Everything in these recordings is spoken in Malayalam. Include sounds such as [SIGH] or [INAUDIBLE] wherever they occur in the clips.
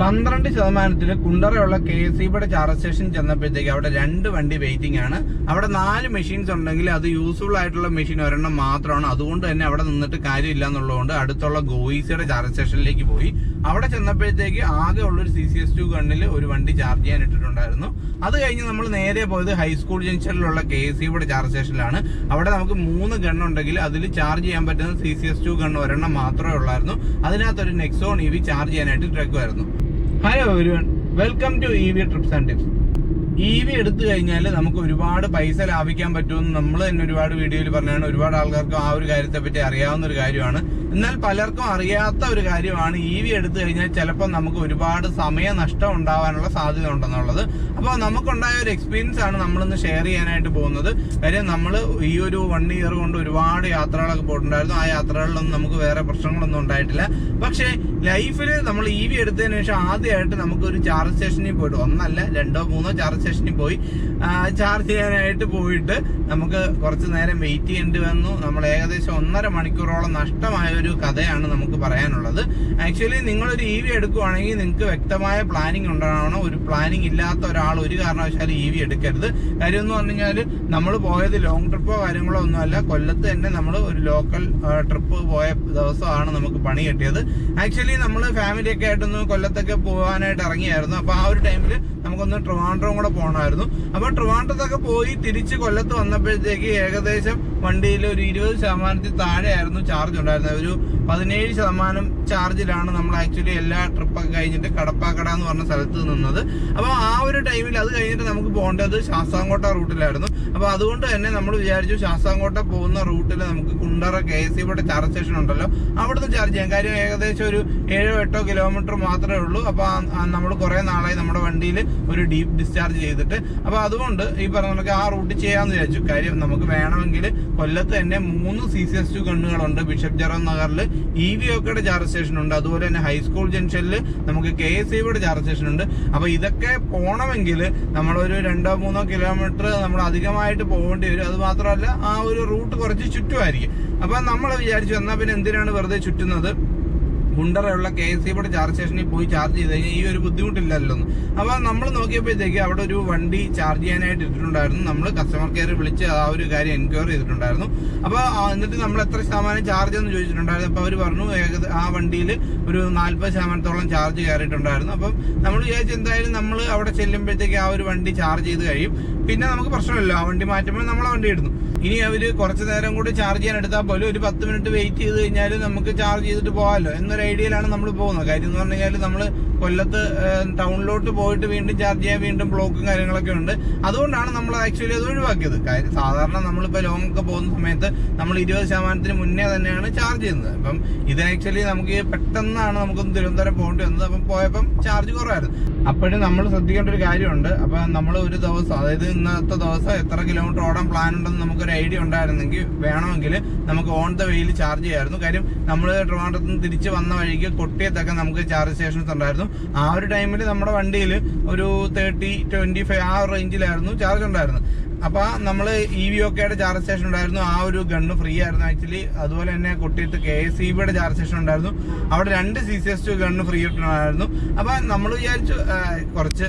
പന്ത്രണ്ട് ശതമാനത്തിൽ കുണ്ടറയുള്ള കെ എസ് ഇബിയുടെ ചാർജ് സ്റ്റേഷൻ ചെന്നപ്പോഴത്തേക്ക് അവിടെ രണ്ട് വണ്ടി വെയിറ്റിംഗ് ആണ്. അവിടെ നാല് മെഷീൻസ് ഉണ്ടെങ്കിൽ അത് യൂസ്ഫുൾ ആയിട്ടുള്ള മെഷീൻ ഒരെണ്ണം മാത്രമാണ്. അതുകൊണ്ട് തന്നെ അവിടെ നിന്നിട്ട് കാര്യമില്ല എന്നുള്ളതുകൊണ്ട് അടുത്തുള്ള ഗോയിസിയുടെ ചാർജ് സ്റ്റേഷനിലേക്ക് പോയി. അവിടെ ചെന്നപ്പോഴത്തേക്ക് ആകെ ഉള്ളൊരു സി സി എസ് ടു ഗണ്ണിൽ ഒരു വണ്ടി ചാർജ് ചെയ്യാൻ ഇട്ടിട്ടുണ്ടായിരുന്നു. അത് കഴിഞ്ഞ് നമ്മൾ നേരെ പോയത് ഹൈസ്കൂൾ ജംഗ്ഷനിലുള്ള കെ എസ് ഇബിയുടെ ചാർജ് സ്റ്റേഷനിലാണ് അവിടെ നമുക്ക് മൂന്ന് ഗണ്ണുണ്ടെങ്കിൽ അതിൽ ചാർജ് ചെയ്യാൻ പറ്റുന്ന C C S two gun ഒരെണ്ണം മാത്രമേ ഉള്ളായിരുന്നു. അതിനകത്തൊരു നെക്സോൺ ഇ വി ചാർജ് ചെയ്യാനായിട്ട് ട്രക്കുമായിരുന്നു hello everyone welcome to E V trips and tips E V എടുത്തു കഴിഞ്ഞാൽ നമുക്ക് ഒരുപാട് പൈസ ലാഭിക്കാൻ പറ്റുമെന്ന് നമ്മൾ തന്നെ ഒരുപാട് വീഡിയോയിൽ പറഞ്ഞാണ് ഒരുപാട് ആൾക്കാർക്ക് ആ ഒരു കാര്യത്തെ പറ്റി അറിയാവുന്ന ഒരു കാര്യമാണ്. എന്നാൽ പലർക്കും അറിയാത്ത ഒരു കാര്യമാണ് ഇ വി എടുത്തു കഴിഞ്ഞാൽ ചിലപ്പോൾ നമുക്ക് ഒരുപാട് സമയ നഷ്ടം ഉണ്ടാവാനുള്ള സാധ്യത ഉണ്ടെന്നുള്ളത്. അപ്പോൾ നമുക്കുണ്ടായ ഒരു എക്സ്പീരിയൻസ് ആണ് നമ്മളിന്ന് ഷെയർ ചെയ്യാനായിട്ട് പോകുന്നത്. കാര്യം നമ്മൾ ഈ ഒരു വൺ ഇയർ കൊണ്ട് ഒരുപാട് യാത്രകളൊക്കെ പോയിട്ടുണ്ടായിരുന്നു. ആ യാത്രകളിലൊന്നും നമുക്ക് വേറെ പ്രശ്നങ്ങളൊന്നും ഉണ്ടായിട്ടില്ല. പക്ഷേ ലൈഫിൽ നമ്മൾ ഇ വി എടുത്തതിന് ശേഷം ആദ്യമായിട്ട് നമുക്ക് ഒരു ചാർജ് സ്റ്റേഷനിൽ പോയിട്ട് ഒന്നല്ല രണ്ടോ മൂന്നോ ചാർജ് സ്റ്റേഷനിൽ പോയി ചാർജ് ചെയ്യാനായിട്ട് പോയിട്ട് നമുക്ക് കുറച്ച് നേരം വെയിറ്റ് ചെയ്യേണ്ടി വന്നു. നമ്മൾ ഏകദേശം ഒന്നര മണിക്കൂറോളം നഷ്ടമായ ഒരു കഥയാണ് നമുക്ക് പറയാനുള്ളത്. ആക്ച്വലി നിങ്ങളൊരു ഇ വി എടുക്കുവാണെങ്കിൽ നിങ്ങൾക്ക് വ്യക്തമായ പ്ലാനിങ് ഉണ്ടാവണം. ഒരു പ്ലാനിങ് ഇല്ലാത്ത ഒരാൾ ഒരു കാരണവശാലും ഇ വി എടുക്കരുത്. കാര്യം എന്ന് പറഞ്ഞു കഴിഞ്ഞാൽ നമ്മൾ പോയത് ലോങ് ട്രിപ്പോ കാര്യങ്ങളോ ഒന്നുമല്ല കൊല്ലത്ത് തന്നെ നമ്മൾ ഒരു ലോക്കൽ ട്രിപ്പ് പോയ ദിവസമാണ് നമുക്ക് പണി കിട്ടിയത്. ആക്ച്വലി നമ്മൾ ഫാമിലിയൊക്കെ ആയിട്ടൊന്ന് കൊല്ലത്തൊക്കെ പോകാനായിട്ട് ഇറങ്ങിയായിരുന്നു. അപ്പോൾ ആ ഒരു ടൈമിൽ നമുക്കൊന്ന് ട്രിവാൻഡ്രം കൂടെ പോകണമായിരുന്നു അപ്പൊ ട്രിവാൻഡ്രത്തൊക്കെ പോയി തിരിച്ച് കൊല്ലത്ത് വന്നപ്പോഴത്തേക്ക് ഏകദേശം വണ്ടിയിൽ ഒരു ഇരുപത് ശതമാനത്തിൽ താഴെയായിരുന്നു ചാർജ് ഉണ്ടായിരുന്നത്. ഒരു പതിനേഴ് ശതമാനം ചാർജിലാണ് നമ്മൾ ആക്ച്വലി എല്ലാ ട്രിപ്പൊക്കെ കഴിഞ്ഞിട്ട് കടപ്പാക്കട എന്ന് പറഞ്ഞ സ്ഥലത്ത് നിന്നത്. അപ്പോൾ ആ ഒരു ടൈമിൽ അത് കഴിഞ്ഞിട്ട് നമുക്ക് പോകേണ്ടത് ശാസ്താംകോട്ട റൂട്ടിലായിരുന്നു അപ്പോൾ അതുകൊണ്ട് തന്നെ നമ്മൾ വിചാരിച്ചു ശാസ്താംകോട്ട പോകുന്ന റൂട്ടിൽ നമുക്ക് കുണ്ടറ കെ എസ് സിയുടെ ചാർജ് സ്റ്റേഷൻ ഉണ്ടല്ലോ. അവിടുന്ന് ചാർജ് ചെയ്യാം. കാര്യം ഏകദേശം ഒരു ഏഴോ എട്ടോ കിലോമീറ്റർ മാത്രമേ ഉള്ളൂ. അപ്പോൾ നമ്മൾ കുറേ നാളായി നമ്മുടെ വണ്ടിയിൽ ഒരു ഡീപ്പ് ഡിസ്ചാർജ് ചെയ്തിട്ട്. അപ്പോൾ അതുകൊണ്ട് ഈ പറഞ്ഞ ആ റൂട്ട് ചെയ്യാമെന്ന് വിചാരിച്ചു. കാര്യം നമുക്ക് വേണമെങ്കിൽ കൊല്ലത്ത് തന്നെ മൂന്ന് സി സി എസ് ടു ഗണ്ണുകളുണ്ട്. ബിഷപ്പ് ജറോ നഗറിൽ ഇ വി ഒക്കെയുടെ ചാർജ് സ്റ്റേഷൻ ഉണ്ട്. അതുപോലെ തന്നെ ഹൈസ്കൂൾ ജംഗ്ഷനിൽ നമുക്ക് കെ എസ് സിയുടെ ചാർജ് സ്റ്റേഷൻ ഉണ്ട്. അപ്പൊ ഇതൊക്കെ പോകണമെങ്കിൽ നമ്മളൊരു രണ്ടോ മൂന്നോ കിലോമീറ്റർ നമ്മൾ അധികമായിട്ട് പോകേണ്ടി വരും. അത് മാത്രമല്ല ആ ഒരു റൂട്ട് കുറച്ച് ചുറ്റുമായിരിക്കും. അപ്പൊ നമ്മൾ വിചാരിച്ചു എന്നാൽ പിന്നെ എന്തിനാണ് വെറുതെ ചുറ്റുന്നത്? കുണ്ടറയുള്ള കെ എസ് സിയുടെ ചാർജ് സ്റ്റേഷനിൽ പോയി ചാർജ് ചെയ്ത് കഴിഞ്ഞാൽ ഈ ഒരു ബുദ്ധിമുട്ടില്ലല്ലോ അപ്പൊ നമ്മൾ നോക്കിയപ്പോഴത്തേക്ക് അവിടെ ഒരു വണ്ടി ചാർജ് ചെയ്യാനായിട്ട് ഇട്ടിട്ടുണ്ടായിരുന്നു. നമ്മൾ കസ്റ്റമർ കെയർ വിളിച്ച് ആ ഒരു കാര്യം എൻക്വയറി ചെയ്തിട്ടുണ്ടായിരുന്നു. അപ്പൊ ആ, എന്നിട്ട് നമ്മൾ എത്ര ശതമാനം ചാർജ് എന്ന് ചോദിച്ചിട്ടുണ്ടായിരുന്നു. അപ്പൊ അവർ പറഞ്ഞു ആ വണ്ടിയിൽ ഒരു നാല്പത് ശതമാനത്തോളം ചാർജ് കയറിയിട്ടുണ്ടായിരുന്നു. അപ്പം നമ്മൾ വിചാരിച്ചു എന്തായാലും നമ്മൾ അവിടെ ചെല്ലുമ്പോഴത്തേക്ക് ആ ഒരു വണ്ടി ചാർജ് ചെയ്ത് കഴിയും. പിന്നെ നമുക്ക് പ്രശ്നമില്ല ആ വണ്ടി മാറ്റുമ്പോൾ നമ്മൾ ആ വണ്ടി ഇടുന്നു. ഇനി അവർ കുറച്ച് നേരം കൂടി ചാർജ് ചെയ്യാൻ എടുത്താൽ പോലും ഒരു പത്ത് മിനിറ്റ് വെയിറ്റ് ചെയ്ത് കഴിഞ്ഞാൽ നമുക്ക് ചാർജ് ചെയ്തിട്ട് പോകാമല്ലോ. എന്നൊരു ഐഡിയയിലാണ് നമ്മൾ പോകുന്നത്. കാര്യം എന്ന് പറഞ്ഞു കഴിഞ്ഞാൽ നമ്മൾ കൊല്ലത്ത് ടൗണിലോട്ട് പോയിട്ട് വീണ്ടും ചാർജ് ചെയ്യാൻ വീണ്ടും ബ്ലോക്കും കാര്യങ്ങളൊക്കെ ഉണ്ട്. അതുകൊണ്ടാണ് നമ്മൾ ആക്ച്വലി അത് ഒഴിവാക്കിയത്. കാര്യം സാധാരണ നമ്മളിപ്പോൾ ലോങ് ഒക്കെ പോകുന്ന സമയത്ത് നമ്മൾ ഇരുപത് ശതമാനത്തിന് മുന്നേ തന്നെയാണ് ചാർജ് ചെയ്യുന്നത്. അപ്പം ഇത് ആക്ച്വലി നമുക്ക് പെട്ടെന്നാണ് നമുക്കൊന്ന് തിരുവനന്തപുരം പോകേണ്ടി വന്നത്. അപ്പം പോയപ്പം ചാർജ് കുറവായിരുന്നു. അപ്പോഴും നമ്മൾ ശ്രദ്ധിക്കേണ്ട ഒരു കാര്യമുണ്ട്. അപ്പം നമ്മൾ ഒരു ദിവസം അതായത് ഇന്നത്തെ ദിവസം എത്ര കിലോമീറ്റർ ഓടാൻ പ്ലാൻ ഉണ്ടെന്ന് നമുക്കൊരു ഐഡിയ ഉണ്ടായിരുന്നെങ്കിൽ വേണമെങ്കിൽ നമുക്ക് ഓൺ ദ വെയിൽ ചാർജ് ചെയ്യായിരുന്നു. കാര്യം നമ്മൾ ട്രിവാൻഡ്രത്ത് നിന്ന് തിരിച്ച് വന്ന വഴിക്ക് കൊട്ടിയത്തൊക്കെ നമുക്ക് ചാർജ് സ്റ്റേഷൻസ് ഉണ്ടായിരുന്നു. ആ ഒരു ടൈമിൽ നമ്മുടെ വണ്ടിയിൽ ഒരു തേർട്ടി ട്വന്റി ഫൈവ് ആ റേഞ്ചിലായിരുന്നു ചാർജ് ഉണ്ടായിരുന്നത്. അപ്പൊ നമ്മൾ ഇ വി ഒക്കെയുടെ ചാർജ് സ്റ്റേഷൻ ഉണ്ടായിരുന്നു. ആ ഒരു ഗണ്ണ് ഫ്രീ ആയിരുന്നു ആക്ച്വലി അതുപോലെ തന്നെ കുട്ടിയിട്ട് കെ എസ് ഇ ബിയുടെ ചാർജ് സ്റ്റേഷൻ ഉണ്ടായിരുന്നു. അവിടെ രണ്ട് C C S two gun free ഇട്ടുണ്ടായിരുന്നു അപ്പൊ നമ്മൾ വിചാരിച്ചു കുറച്ച്